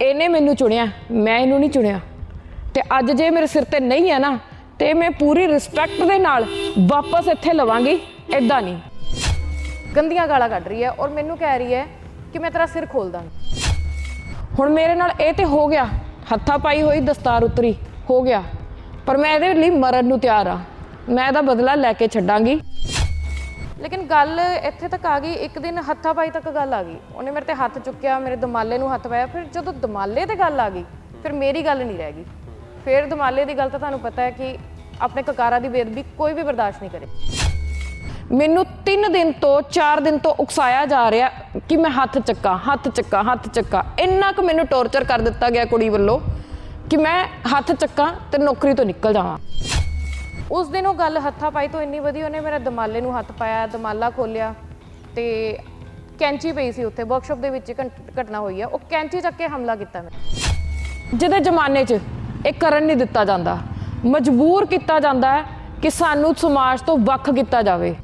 ਇਹਨੇ ਮੈਨੂੰ ਚੁਣਿਆ ਮੈਂ ਇਹਨੂੰ ਨਹੀਂ ਚੁਣਿਆ। ਤੇ ਅੱਜ ਜੇ ਮੇਰੇ ਸਿਰ ਤੇ ਨਹੀਂ ਹੈ ਨਾ ਤੇ ਮੈਂ ਪੂਰੀ ਰਿਸਪੈਕਟ ਦੇ ਨਾਲ ਵਾਪਸ ਇੱਥੇ ਲਵਾਂਗੀ ਐਦਾਂ ਨਹੀਂ। ਗੰਦੀਆਂ ਗਾਲਾਂ ਕੱਢ ਰਹੀ ਹੈ ਔਰ ਮੈਨੂੰ ਕਹਿ ਰਹੀ ਹੈ ਕਿ ਮੈਂ ਤੇਰਾ ਸਿਰ ਖੋਲ ਦਾਂਗੀ। ਹੁਣ ਮੇਰੇ ਨਾਲ ਇਹ ਤੇ ਹੋ ਗਿਆ ਹੱਥਾਂ ਪਾਈ ਹੋਈ ਦਸਤਾਰ ਉਤਰੀ ਹੋ ਗਿਆ। ਪਰ ਮੈਂ ਇਹਦੇ ਲਈ ਮਰਨ ਨੂੰ ਤਿਆਰ ਆ ਮੈਂ ਇਹਦਾ ਬਦਲਾ ਲੈ ਕੇ ਛੱਡਾਂਗੀ। ਲੇਕਿਨ ਗੱਲ ਇੱਥੇ ਤੱਕ ਆ ਗਈ, ਇੱਕ ਦਿਨ ਹੱਥਾ ਪਾਈ ਤੱਕ ਗੱਲ ਆ ਗਈ। ਉਹਨੇ ਮੇਰੇ ਤੇ ਹੱਥ ਚੁੱਕਿਆ, ਮੇਰੇ ਦਮਾਲੇ ਨੂੰ ਹੱਥ ਪਾਇਆ। ਫਿਰ ਜਦੋਂ ਦਮਾਲੇ ਤੇ ਗੱਲ ਆ ਗਈ, ਫਿਰ ਮੇਰੀ ਗੱਲ ਨਹੀਂ ਰਹਿ ਗਈ। ਫਿਰ ਦਮਾਲੇ ਦੀ ਗੱਲ ਤਾਂ ਤੁਹਾਨੂੰ ਪਤਾ ਹੈ ਕਿ ਆਪਣੇ ਕਕਾਰਾ ਦੀ ਬੇਦਬੀ ਕੋਈ ਵੀ ਬਰਦਾਸ਼ਤ ਨਹੀਂ ਕਰੇ। ਮੈਨੂੰ 3 ਦਿਨ ਤੋਂ 4 ਦਿਨ ਤੋਂ ਉਕਸਾਇਆ ਜਾ ਰਿਹਾ ਕਿ ਮੈਂ ਹੱਥ ਚੱਕਾਂ, ਹੱਥ ਚੱਕਾ ਹੱਥ ਚੱਕਾ। ਇੰਨਾ ਕੁ ਮੈਨੂੰ ਟੌਰਚਰ ਕਰ ਦਿੱਤਾ ਗਿਆ ਕੁੜੀ ਵੱਲੋਂ ਕਿ ਮੈਂ ਹੱਥ ਚੱਕਾਂ ਤੇ ਨੌਕਰੀ ਤੋਂ ਨਿਕਲ ਜਾਵਾਂ। ਉਸ ਦਿਨ ਉਹ ਗੱਲ ਹੱਥਾਂ ਪਾਈ ਤੋਂ ਇੰਨੀ ਵਧੀ ਉਹਨੇ ਮੇਰਾ ਦਮਾਲੇ ਨੂੰ ਹੱਥ ਪਾਇਆ, ਦਮਾਲਾ ਖੋਲਿਆ ਤੇ ਕੈਂਚੀ ਪਈ ਸੀ ਉੱਥੇ ਵਰਕਸ਼ਾਪ ਦੇ ਵਿੱਚ ਘਟ- ਘਟਨਾ ਹੋਈ ਹੈ ਉਹ ਕੈਂਚੀ ਚੱਕ ਕੇ ਹਮਲਾ ਕੀਤਾ ਮੈਂ। ਜਿਹਦੇ ਜ਼ਮਾਨੇ 'ਚ ਇਹ ਕਰਨ ਨਹੀਂ ਦਿੱਤਾ ਜਾਂਦਾ। ਮਜਬੂਰ ਕੀਤਾ ਜਾਂਦਾ ਹੈ ਕਿ ਸਾਨੂੰ ਸਮਾਜ ਤੋਂ ਵੱਖ ਕੀਤਾ ਜਾਵੇ।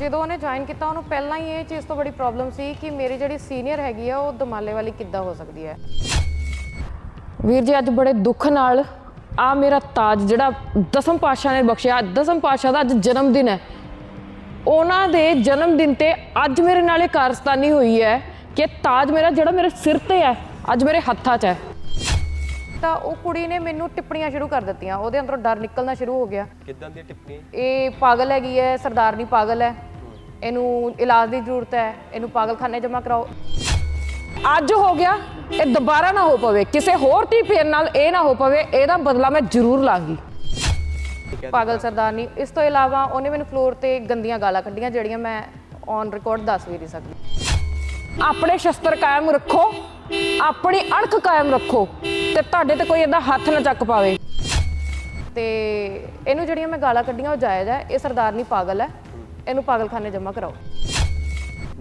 ਜਦੋਂ ਉਹਨੇ ਜੁਆਇਨ ਕੀਤਾ, ਉਹਨੂੰ ਪਹਿਲਾਂ ਹੀ ਇਹ ਚੀਜ਼ ਤੋਂ ਬੜੀ ਪ੍ਰੋਬਲਮ ਸੀ ਕਿ ਮੇਰੀ ਜਿਹੜੀ ਸੀਨੀਅਰ ਹੈਗੀ ਆ, ਉਹ ਦਮਾਲੇ ਵਾਲੀ ਕਿੱਦਾਂ ਹੋ ਸਕਦੀ ਹੈ। ਵੀਰ ਜੀ, ਅੱਜ ਬੜੇ ਦੁੱਖ ਨਾਲ ਆ ਮੇਰਾ ਤਾਜ ਜਿਹੜਾ ਦਸਮ ਪਾਤਸ਼ਾਹ ਨੇ ਬਖਸ਼ਿਆ ਦਸਮ ਪਾਤਸ਼ਾਹ ਦਾ ਅੱਜ ਜਨਮ ਦਿਨ ਹੈ। ਉਹਨਾਂ ਦੇ ਜਨਮ ਦਿਨ ਤੇ ਅੱਜ ਮੇਰੇ ਨਾਲ ਇਹ ਕਾਰਸਤਾਨੀ ਹੋਈ ਹੈ ਕਿ ਤਾਜ ਮੇਰਾ ਜਿਹੜਾ ਮੇਰੇ ਸਿਰ ਤੇ ਹੈ ਅੱਜ ਮੇਰੇ ਹੱਥਾਂ 'ਚ ਹੈ। ਤਾਂ ਉਹ ਕੁੜੀ ਨੇ ਮੈਨੂੰ ਟਿੱਪਣੀਆਂ ਸ਼ੁਰੂ ਕਰ ਦਿੱਤੀਆਂ। ਉਹਦੇ ਅੰਦਰੋਂ ਡਰ ਨਿਕਲਣਾ ਸ਼ੁਰੂ ਹੋ ਗਿਆ। ਕਿੱਦਾਂ ਦੀ ਟਿੱਪਣੀ? ਇਹ ਪਾਗਲ ਹੈਗੀ ਹੈ ਸਰਦਾਰਨੀ ਪਾਗਲ ਹੈ। ਇਹਨੂੰ ਇਲਾਜ ਦੀ ਜ਼ਰੂਰਤ ਹੈ ਇਹਨੂੰ ਪਾਗਲਖਾਨੇ ਜਮ੍ਹਾਂ ਕਰਾਓ। ਅੱਜ ਹੋ ਗਿਆ ਇਹ ਦੁਬਾਰਾ ਨਾ ਹੋ ਪਵੇ ਕਿਸੇ ਹੋਰ ਧੀ ਫੇਰ ਨਾਲ ਇਹ ਨਾ ਹੋ ਪਵੇ ਇਹਦਾ ਬਦਲਾ ਮੈਂ ਜ਼ਰੂਰ ਲਾਂਗੀ। ਪਾਗਲ ਸਰਦਾਰਨੀ ਇਸ ਤੋਂ ਇਲਾਵਾ ਉਹਨੇ ਮੈਨੂੰ ਫਲੋਰ ਤੇ ਗੰਦੀਆਂ ਗਾਲਾਂ ਕੱਢੀਆਂ ਜਿਹੜੀਆਂ ਮੈਂ ਔਨ ਰਿਕਾਰਡ ਦੱਸ ਵੀ ਨਹੀਂ ਸਕਦੀ। ਆਪਣੇ ਸ਼ਸਤਰ ਕਾਇਮ ਰੱਖੋ ਆਪਣੀ ਅਣਖ ਕਾਇਮ ਰੱਖੋ ਤੇ ਤੁਹਾਡੇ ਤੇ ਕੋਈ ਇਹਦਾ ਹੱਥ ਨਾ ਚੱਕ ਪਾਵੇ। ਤੇ ਇਹਨੂੰ ਜਿਹੜੀਆਂ ਮੈਂ ਗਾਲਾਂ ਕੱਢੀਆਂ ਉਹ ਜਾਇਜ਼ ਹੈ ਇਹ ਸਰਦਾਰਨੀ ਪਾਗਲ ਹੈ ਇਹਨੂੰ ਪਾਗਲਖਾਨੇ ਜਮ੍ਹਾਂ ਕਰਾਓ।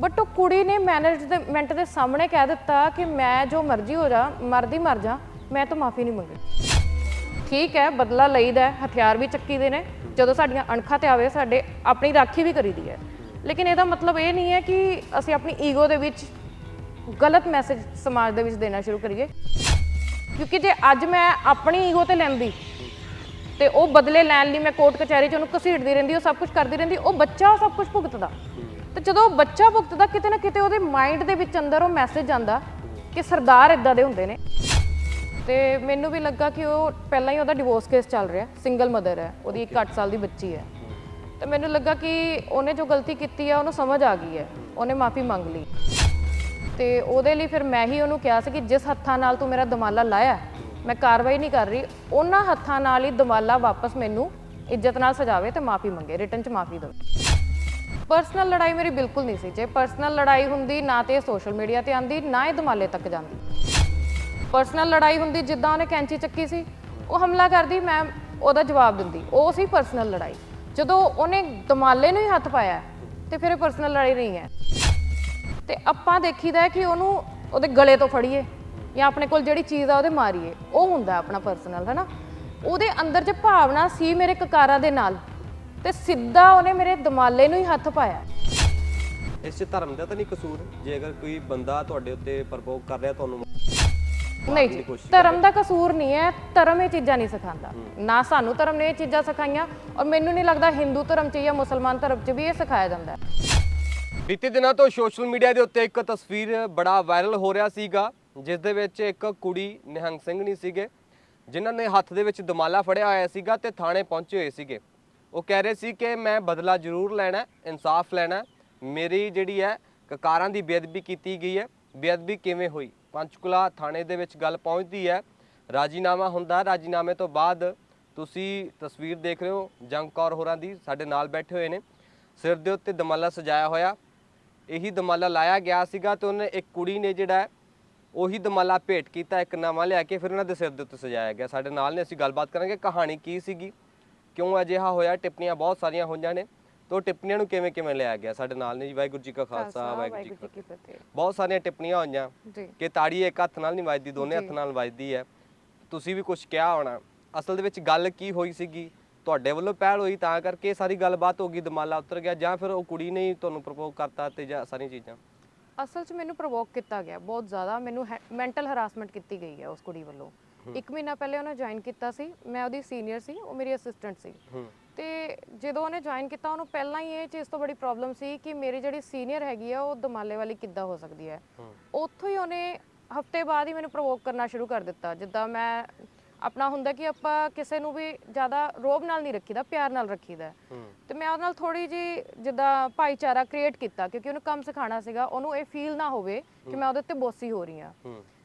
ਬਟ ਉਹ ਕੁੜੀ ਨੇ ਮੈਨੇਜਮੈਂਟ ਦੇ ਸਾਹਮਣੇ ਕਹਿ ਦਿੱਤਾ ਕਿ ਮੈਂ ਜੋ ਮਰਜ਼ੀ ਹੋ ਜਾ, ਮਰਦੀ ਮਰ ਜਾ, ਮੈਂ ਤਾਂ ਮਾਫੀ ਨਹੀਂ ਮੰਗਣੀ ਠੀਕ ਹੈ, ਬਦਲਾ ਲਈਦਾ ਹੈ, ਹਥਿਆਰ ਵੀ ਚੱਕੀ ਦੇ ਨੇ, ਜਦੋਂ ਸਾਡੀਆਂ ਅਣਖਾਂ ਤੇ ਆਵੇ, ਸਾਡੇ ਆਪਣੀ ਰਾਖੀ ਵੀ ਕਰੀਦੀ ਹੈ। ਲੇਕਿਨ ਇਹਦਾ ਮਤਲਬ ਇਹ ਨਹੀਂ ਹੈ ਕਿ ਅਸੀਂ ਆਪਣੀ ਈਗੋ ਦੇ ਵਿੱਚ ਗਲਤ ਮੈਸੇਜ ਸਮਾਜ ਦੇ ਵਿੱਚ ਦੇਣਾ ਸ਼ੁਰੂ ਕਰੀਏ। ਕਿਉਂਕਿ ਜੇ ਅੱਜ ਮੈਂ ਆਪਣੀ ਈਗੋ ਤੇ ਲੈਂਦੀ ਤੇ ਉਹ ਬਦਲੇ ਲੈਣ ਲਈ ਮੈਂ ਕੋਰਟ ਕਚਹਿਰੀ 'ਚ ਉਹਨੂੰ ਘਸੀੜਦੀ ਰਹਿੰਦੀ, ਉਹ ਸਭ ਕੁਝ ਕਰਦੀ ਰਹਿੰਦੀ, ਉਹ ਬੱਚਾ ਸਭ ਕੁਝ ਭੁਗਤਦਾ। ਤੇ ਜਦੋਂ ਬੱਚਾ ਭੁਗਤਦਾ, ਕਿਤੇ ਨਾ ਕਿਤੇ ਉਹਦੇ ਮਾਈਂਡ ਦੇ ਵਿੱਚ ਅੰਦਰ ਉਹ ਮੈਸੇਜ ਆਂਦਾ ਕਿ ਸਰਦਾਰ ਇਦਾਂ ਦੇ ਹੁੰਦੇ ਨੇ। ਤੇ ਮੈਨੂੰ ਵੀ ਲੱਗਾ ਕਿ ਉਹ ਪਹਿਲਾਂ ਹੀ ਉਹਦਾ ਡਿਵੋਰਸ ਕੇਸ ਚੱਲ ਰਿਹਾ ਸਿੰਗਲ ਮਦਰ ਹੈ, ਉਹਦੀ 1 ਸਾਲ ਦੀ ਬੱਚੀ ਹੈ। ਤੇ ਮੈਨੂੰ ਲੱਗਾ ਕਿ ਉਹਨੇ ਜੋ ਗਲਤੀ ਕੀਤੀ ਹੈ ਉਹਨੂੰ ਸਮਝ ਆ ਗਈ ਹੈ, ਉਹਨੇ ਮਾਫੀ ਮੰਗ ਲਈ। ਤੇ ਉਹਦੇ ਲਈ ਫਿਰ ਮੈਂ ਹੀ ਉਹਨੂੰ ਕਿਹਾ ਸੀ ਕਿ ਜਿਸ ਹੱਥਾਂ ਨਾਲ ਤੂੰ ਮੇਰਾ ਦਮਾਲਾ ਲਾਇਆ, ਮੈਂ ਕਾਰਵਾਈ ਨਹੀਂ ਕਰ ਰਹੀ, ਉਹਨਾਂ ਹੱਥਾਂ ਨਾਲ ਹੀ ਦਮਾਲਾ ਵਾਪਸ ਮੈਨੂੰ ਇੱਜ਼ਤ ਨਾਲ ਸਜਾਵੇ ਤੇ ਮਾਫੀ ਮੰਗੇ, ਰਿਟਰਨ ਚ ਮਾਫੀ ਦੇਵੇ। ਪਰਸਨਲ ਲੜਾਈ ਮੇਰੀ ਬਿਲਕੁਲ ਨਹੀਂ ਸੀ, ਜੇ ਪਰਸਨਲ ਲੜਾਈ ਹੁੰਦੀ ਨਾ ਤੇ ਸੋਸ਼ਲ ਮੀਡੀਆ ਤੇ ਆਂਦੀ, ਨਾ ਇਹ ਦਮਾਲੇ ਤੱਕ ਜਾਂਦੀ। ਪਰਸਨਲ ਲੜਾਈ ਹੁੰਦੀ ਜਿੱਦਾਂ ਉਹਨੇ ਕੈਂਚੀ ਚੱਕੀ ਸੀ, ਉਹ ਹਮਲਾ ਕਰਦੀ, ਮੈਂ ਉਹਦਾ ਜਵਾਬ ਦਿੰਦੀ, ਉਹ ਸੀ ਪਰਸਨਲ ਲੜਾਈ। ਜਦੋਂ ਉਹਨੇ ਦਮਾਲੇ ਨੂੰ ਹੀ ਹੱਥ ਪਾਇਆ, ਤੇ ਫਿਰ ਇਹ ਪਰਸਨਲ ਲੜਾਈ ਨਹੀਂ ਹੈ। ਤੇ ਆਪਾਂ ਦੇਖੀਦਾ ਹੈ ਕਿ ਉਹਨੂੰ ਉਹਦੇ ਗਲੇ ਤੋਂ ਫੜੀਏ, ਜਾਂ ਆਪਣੇ ਕੋਲ ਜਿਹੜੀ ਚੀਜ਼ ਆ ਉਹਦੇ ਮਾਰੀਏ, ਉਹ ਹੁੰਦਾ ਆਪਣਾ ਪਰਸਨਲ ਹੈ ਨਾ ਉਹਦੇ ਅੰਦਰ ਜੇ ਭਾਵਨਾ ਸੀ ਮੇਰੇ ਕਕਾਰਾਂ ਦੇ ਨਾਲ ਤੇ ਸਿੱਧਾ ਉਹਨੇ ਮੇਰੇ ਦਮਾਲੇ ਨੂੰ ਹੀ ਹੱਥ ਪਾਇਆ। ਇਸ 'ਚ ਧਰਮ ਦਾ ਤਾਂ ਨਹੀਂ ਕਸੂਰ? ਜੇ ਅਗਰ ਕੋਈ ਬੰਦਾ ਤੁਹਾਡੇ ਉੱਤੇ ਪ੍ਰਪੋਜ਼ ਕਰ ਰਿਹਾ ਤੁਹਾਨੂੰ ਨਹੀਂ ਜੀ ਧਰਮ ਦਾ ਕਸੂਰ ਨਹੀਂ ਹੈ ਧਰਮ ਇਹ ਚੀਜ਼ਾਂ ਨਹੀਂ ਸਿਖਾਉਂਦਾ। ਨਾ ਸਾਨੂੰ ਧਰਮ ਨੇ ਇਹ ਚੀਜ਼ਾਂ ਸਿਖਾਈਆਂ ਔਰ ਮੈਨੂੰ ਨਹੀਂ ਲੱਗਦਾ ਹਿੰਦੂ ਧਰਮ 'ਚ ਜਾਂ ਮੁਸਲਮਾਨ ਧਰਮ 'ਚ ਵੀ ਇਹ ਸਿਖਾਇਆ ਜਾਂਦਾ। ਹੈ ਬੀਤੇ ਦਿਨਾਂ ਤੋਂ ਸੋਸ਼ਲ ਮੀਡੀਆ ਦੇ ਉੱਤੇ ਇੱਕ ਤਸਵੀਰ ਬੜਾ ਵਾਇਰਲ ਹੋ ਰਿਹਾ ਸੀਗਾ ਜਿਸ ਦੇ ਵਿੱਚ ਇੱਕ ਕੁੜੀ ਨਿਹੰਗ ਸਿੰਘ ਨਹੀਂ ਸੀਗੇ ਜਿਨ੍ਹਾਂ ਨੇ ਹੱਥ ਦੇ ਵਿੱਚ ਦਮਾਲਾ ਫੜਿਆ ਹੋਇਆ ਸੀਗਾ ਤੇ ਥਾਣੇ ਪਹੁੰਚੇ ਹੋਏ ਸੀਗੇ। ਉਹ ਕਹਿ ਰਹੇ ਸੀ ਕਿ ਮੈਂ ਬਦਲਾ ਜ਼ਰੂਰ ਲੈਣਾ ਇਨਸਾਫ ਲੈਣਾ ਮੇਰੀ ਜਿਹੜੀ ਹੈ, ਕਕਾਰਾਂ ਦੀ ਬੇਅਦਬੀ ਕੀਤੀ ਗਈ ਹੈ। ਬੇਅਦਬੀ ਕਿਵੇਂ ਹੋਈ? ਪੰਚਕੁਲਾ ਥਾਣੇ ਦੇ ਵਿੱਚ ਗੱਲ ਪਹੁੰਚਦੀ ਹੈ। ਰਾਜੀਨਾਮਾ ਹੁੰਦਾ ਰਾਜੀਨਾਮੇ ਤੋਂ ਬਾਅਦ ਤੁਸੀਂ ਤਸਵੀਰ ਦੇਖ ਰਹੇ ਹੋ, ਜੰਗ ਕੌਰ ਹੋਰਾਂ ਦੀ ਸਾਡੇ ਨਾਲ ਬੈਠੇ ਹੋਏ ਨੇ। ਸਿਰ ਦੇ ਉੱਤੇ ਦਮਾਲਾ ਸਜਾਇਆ ਹੋਇਆ। ਇਹੀ ਦਮਾਲਾ ਲਾਇਆ ਗਿਆ ਸੀਗਾ ਤੇ ਉਹਨੇ ਇੱਕ ਕੁੜੀ ਨੇ ਜਿਹੜਾ ਉਹੀ ਦਮਾਲਾ ਭੇਟ ਕੀਤਾ, ਇੱਕ ਨਵਾਂ ਲਿਆ ਕੇ ਫਿਰ ਉਹਨਾਂ ਦੇ ਸਿਰ ਦੇ ਉੱਤੇ ਸਜਾਇਆ ਗਿਆ। ਸਾਡੇ ਨਾਲ ਨੇ ਅਸੀਂ ਗੱਲਬਾਤ ਕਰਾਂਗੇ, ਕਹਾਣੀ ਕੀ ਸੀਗੀ? ਕਿਉਂ ਅਜਿਹਾ ਹੋਇਆ? ਟਿੱਪਣੀਆਂ ਬਹੁਤ ਸਾਰੀਆਂ ਹੋਈਆਂ ਨੇ। ਤੇ ਟਿੱਪਣੀਆਂ ਨੂੰ ਕਿਵੇਂ ਕਿਵੇਂ ਲਿਆ ਗਿਆ ਸਾਡੇ ਨਾਲ ਨੇ ਜੀ? ਵਾਹਿਗੁਰੂ ਜੀ ਕਾ ਖਾਲਸਾ ਵਾਹਿਗੁਰੂ ਜੀ ਕੀ ਫਤਿਹ। ਬਹੁਤ ਸਾਰੀਆਂ ਟਿੱਪਣੀਆਂ ਹੋਈਆਂ। ਜੀ। ਕਿ ਤਾੜੀ ਇੱਕ ਹੱਥ ਨਾਲ ਨਹੀਂ ਵੱਜਦੀ ਦੋਨੇ ਹੱਥ ਨਾਲ ਵੱਜਦੀ ਹੈ। ਤੁਸੀਂ ਵੀ ਕੁਝ ਕਿਹਾ ਹੋਣਾ। ਅਸਲ ਦੇ ਵਿੱਚ ਗੱਲ ਕੀ ਹੋਈ ਸੀਗੀ? ਤੁਹਾਡੇ ਵੱਲੋਂ ਪਹਿਲ ਹੋਈ ਤਾਂ ਕਰਕੇ ਇਹ ਸਾਰੀ ਗੱਲਬਾਤ ਹੋ ਗਈ ਦਮਾਲਾ ਉਤਰ ਗਿਆ ਜਾਂ ਫਿਰ ਉਹ ਕੁੜੀ ਨੇ ਹੀ ਤੁਹਾਨੂੰ ਪ੍ਰਪੋਜ਼ ਕਰਤਾ ਤੇ ਜਾਂ ਸਾਰੀਆਂ ਚੀਜ਼ਾਂ? ਅਸਲ 'ਚ ਮੈਨੂੰ ਪ੍ਰੋਵੋਕ ਕੀਤਾ ਗਿਆ ਬਹੁਤ ਜ਼ਿਆਦਾ। ਮੈਨੂੰ ਮੈਂਟਲ ਹਰਾਸਮੈਂਟ ਕੀਤੀ ਗਈ ਹੈ ਉਸ ਕੁੜੀ ਵੱਲੋਂ। ਇੱਕ ਮਹੀਨਾ ਪਹਿਲੇ ਉਹਨੇ ਜੁਆਇਨ ਕੀਤਾ ਸੀ ਮੈਂ ਉਹਦੀ ਸੀਨੀਅਰ ਸੀ ਉਹ ਮੇਰੀ ਅਸਿਸਟੈਂਟ ਸੀ। ਤੇ ਜਦੋਂ ਉਹਨੇ ਜੁਆਇਨ ਕੀਤਾ ਉਹਨੂੰ ਪਹਿਲਾਂ ਹੀ ਇਹ ਚੀਜ਼ ਤੋਂ ਬੜੀ ਪ੍ਰੋਬਲਮ ਸੀ ਕਿ ਮੇਰੀ ਜਿਹੜੀ ਸੀਨੀਅਰ ਹੈਗੀ ਆ ਉਹ ਦਮਾਲੇ ਵਾਲੀ ਕਿੱਦਾਂ ਹੋ ਸਕਦੀ ਹੈ। ਉੱਥੋਂ ਹੀ ਉਹਨੇ ਹਫ਼ਤੇ ਬਾਅਦ ਹੀ ਮੈਨੂੰ ਪ੍ਰੋਵੋਕ ਕਰਨਾ ਸ਼ੁਰੂ ਕਰ ਦਿੱਤਾ। ਜਿੱਦਾਂ ਮੈਂ ਆਪਣਾ ਹੁੰਦਾ ਕਿ ਆਪਾਂ ਕਿਸੇ ਨੂੰ ਵੀ ਜ਼ਿਆਦਾ ਰੋਬ ਨਾਲ ਨਹੀਂ ਰੱਖੀਦਾ ਪਿਆਰ ਨਾਲ ਰੱਖੀਦਾ। ਤੇ ਮੈਂ ਉਹਦੇ ਨਾਲ ਥੋੜੀ ਜੀ ਜਿੱਦਾਂ ਭਾਈਚਾਰਾ ਕ੍ਰੀਏਟ ਕੀਤਾ ਕਿਉਂਕਿ ਉਹਨੂੰ ਕੰਮ ਸਿਖਾਉਣਾ ਸੀਗਾ ਉਹਨੂੰ ਇਹ ਫੀਲ ਨਾ ਹੋਵੇ ਕਿ ਮੈਂ ਉਹਦੇ ਉੱਤੇ ਬੋਸੀ ਹੋ ਰਹੀ ਹਾਂ।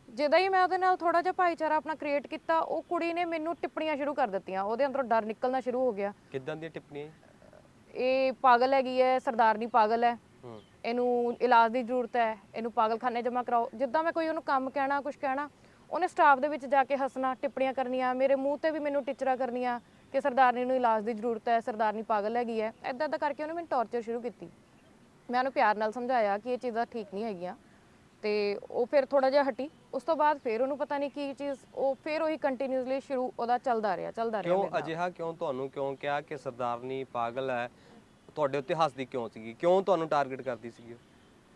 ਜਿੱਦਾਂ ਹੀ ਮੈਂ ਉਹਦੇ ਨਾਲ ਥੋੜਾ ਜਿਹਾ ਭਾਈਚਾਰਾ ਆਪਣਾ ਕ੍ਰੀਏਟ ਕੀਤਾ ਉਹ ਕੁੜੀ ਨੇ ਮੈਨੂੰ ਟਿੱਪਣੀਆਂ ਸ਼ੁਰੂ ਕਰ ਦਿੱਤੀਆਂ। ਉਹਦੇ ਅੰਦਰੋਂ ਡਰ ਨਿਕਲਣਾ ਸ਼ੁਰੂ ਹੋ ਗਿਆ। ਕਿੱਦਾਂ ਦੀਆਂ ਟਿੱਪਣੀਆਂ? ਇਹ ਪਾਗਲ ਹੈਗੀ ਹੈ ਸਰਦਾਰਨੀ ਪਾਗਲ ਹੈ। ਹੂੰ। ਇਹਨੂੰ ਇਲਾਜ ਦੀ ਜ਼ਰੂਰਤ ਹੈ ਇਹਨੂੰ ਪਾਗਲਖਾਨੇ ਜਮ੍ਹਾਂ ਕਰਾਓ। ਜਿੱਦਾਂ ਮੈਂ ਕੋਈ ਉਹਨੂੰ ਕੰਮ ਕਹਿਣਾ ਕੁਝ ਕਹਿਣਾ ਉਹਨੇ ਸਟਾਫ ਦੇ ਵਿੱਚ ਜਾ ਕੇ ਹੱਸਣਾ ਟਿੱਪਣੀਆਂ ਕਰਨੀਆਂ ਮੇਰੇ ਮੂੰਹ ਤੇ ਵੀ ਮੈਨੂੰ ਟਿਚਰਾ ਕਰਨੀਆਂ ਕਿ ਸਰਦਾਰਨੀ ਨੂੰ ਇਲਾਜ ਦੀ ਜ਼ਰੂਰਤ ਹੈ ਸਰਦਾਰਨੀ ਪਾਗਲ ਹੈਗੀ ਹੈ। ਐਦਾਂ ਐਦਾਂ ਕਰਕੇ ਉਹਨੇ ਮੈਨੂੰ ਟੌਰਚਰ ਸ਼ੁਰੂ ਕੀਤੀ। ਮੈਂ ਉਹਨੂੰ ਪਿਆਰ ਨਾਲ ਸਮਝਾਇਆ ਕਿ ਇਹ ਚੀਜ਼ਾਂ ਠੀਕ ਨਹੀਂ ਹੈਗੀਆਂ। ਤੇ ਉਹ ਫਿਰ ਥੋੜਾ ਜਿਹਾ ਹਟੀ। ਉਸ ਤੋਂ ਬਾਅਦ ਫਿਰ ਉਹਨੂੰ ਪਤਾ ਨਹੀਂ ਕੀ ਚੀਜ਼ ਉਹ ਫਿਰ ਉਹੀ ਕੰਟੀਨਿਊਸਲੀ ਸ਼ੁਰੂ ਉਹਦਾ ਚੱਲਦਾ ਰਿਹਾ ਚੱਲਦਾ ਰਿਹਾ ਕਿਉਂ ਮੇਰੇ ਨਾਲ। ਅਜਿਹਾ ਕਿਉਂ ਤੁਹਾਨੂੰ ਕਿਉਂ ਕਿਹਾ ਕਿ ਸਰਦਾਰਨੀ ਪਾਗਲ ਹੈ ਤੁਹਾਡੇ ਉੱਤੇ ਹੱਸਦੀ ਕਿਉਂ ਸੀਗੀ ਕਿਉਂ ਤੁਹਾਨੂੰ ਟਾਰਗੇਟ ਕਰਦੀ ਸੀਗੀ ਉਹ?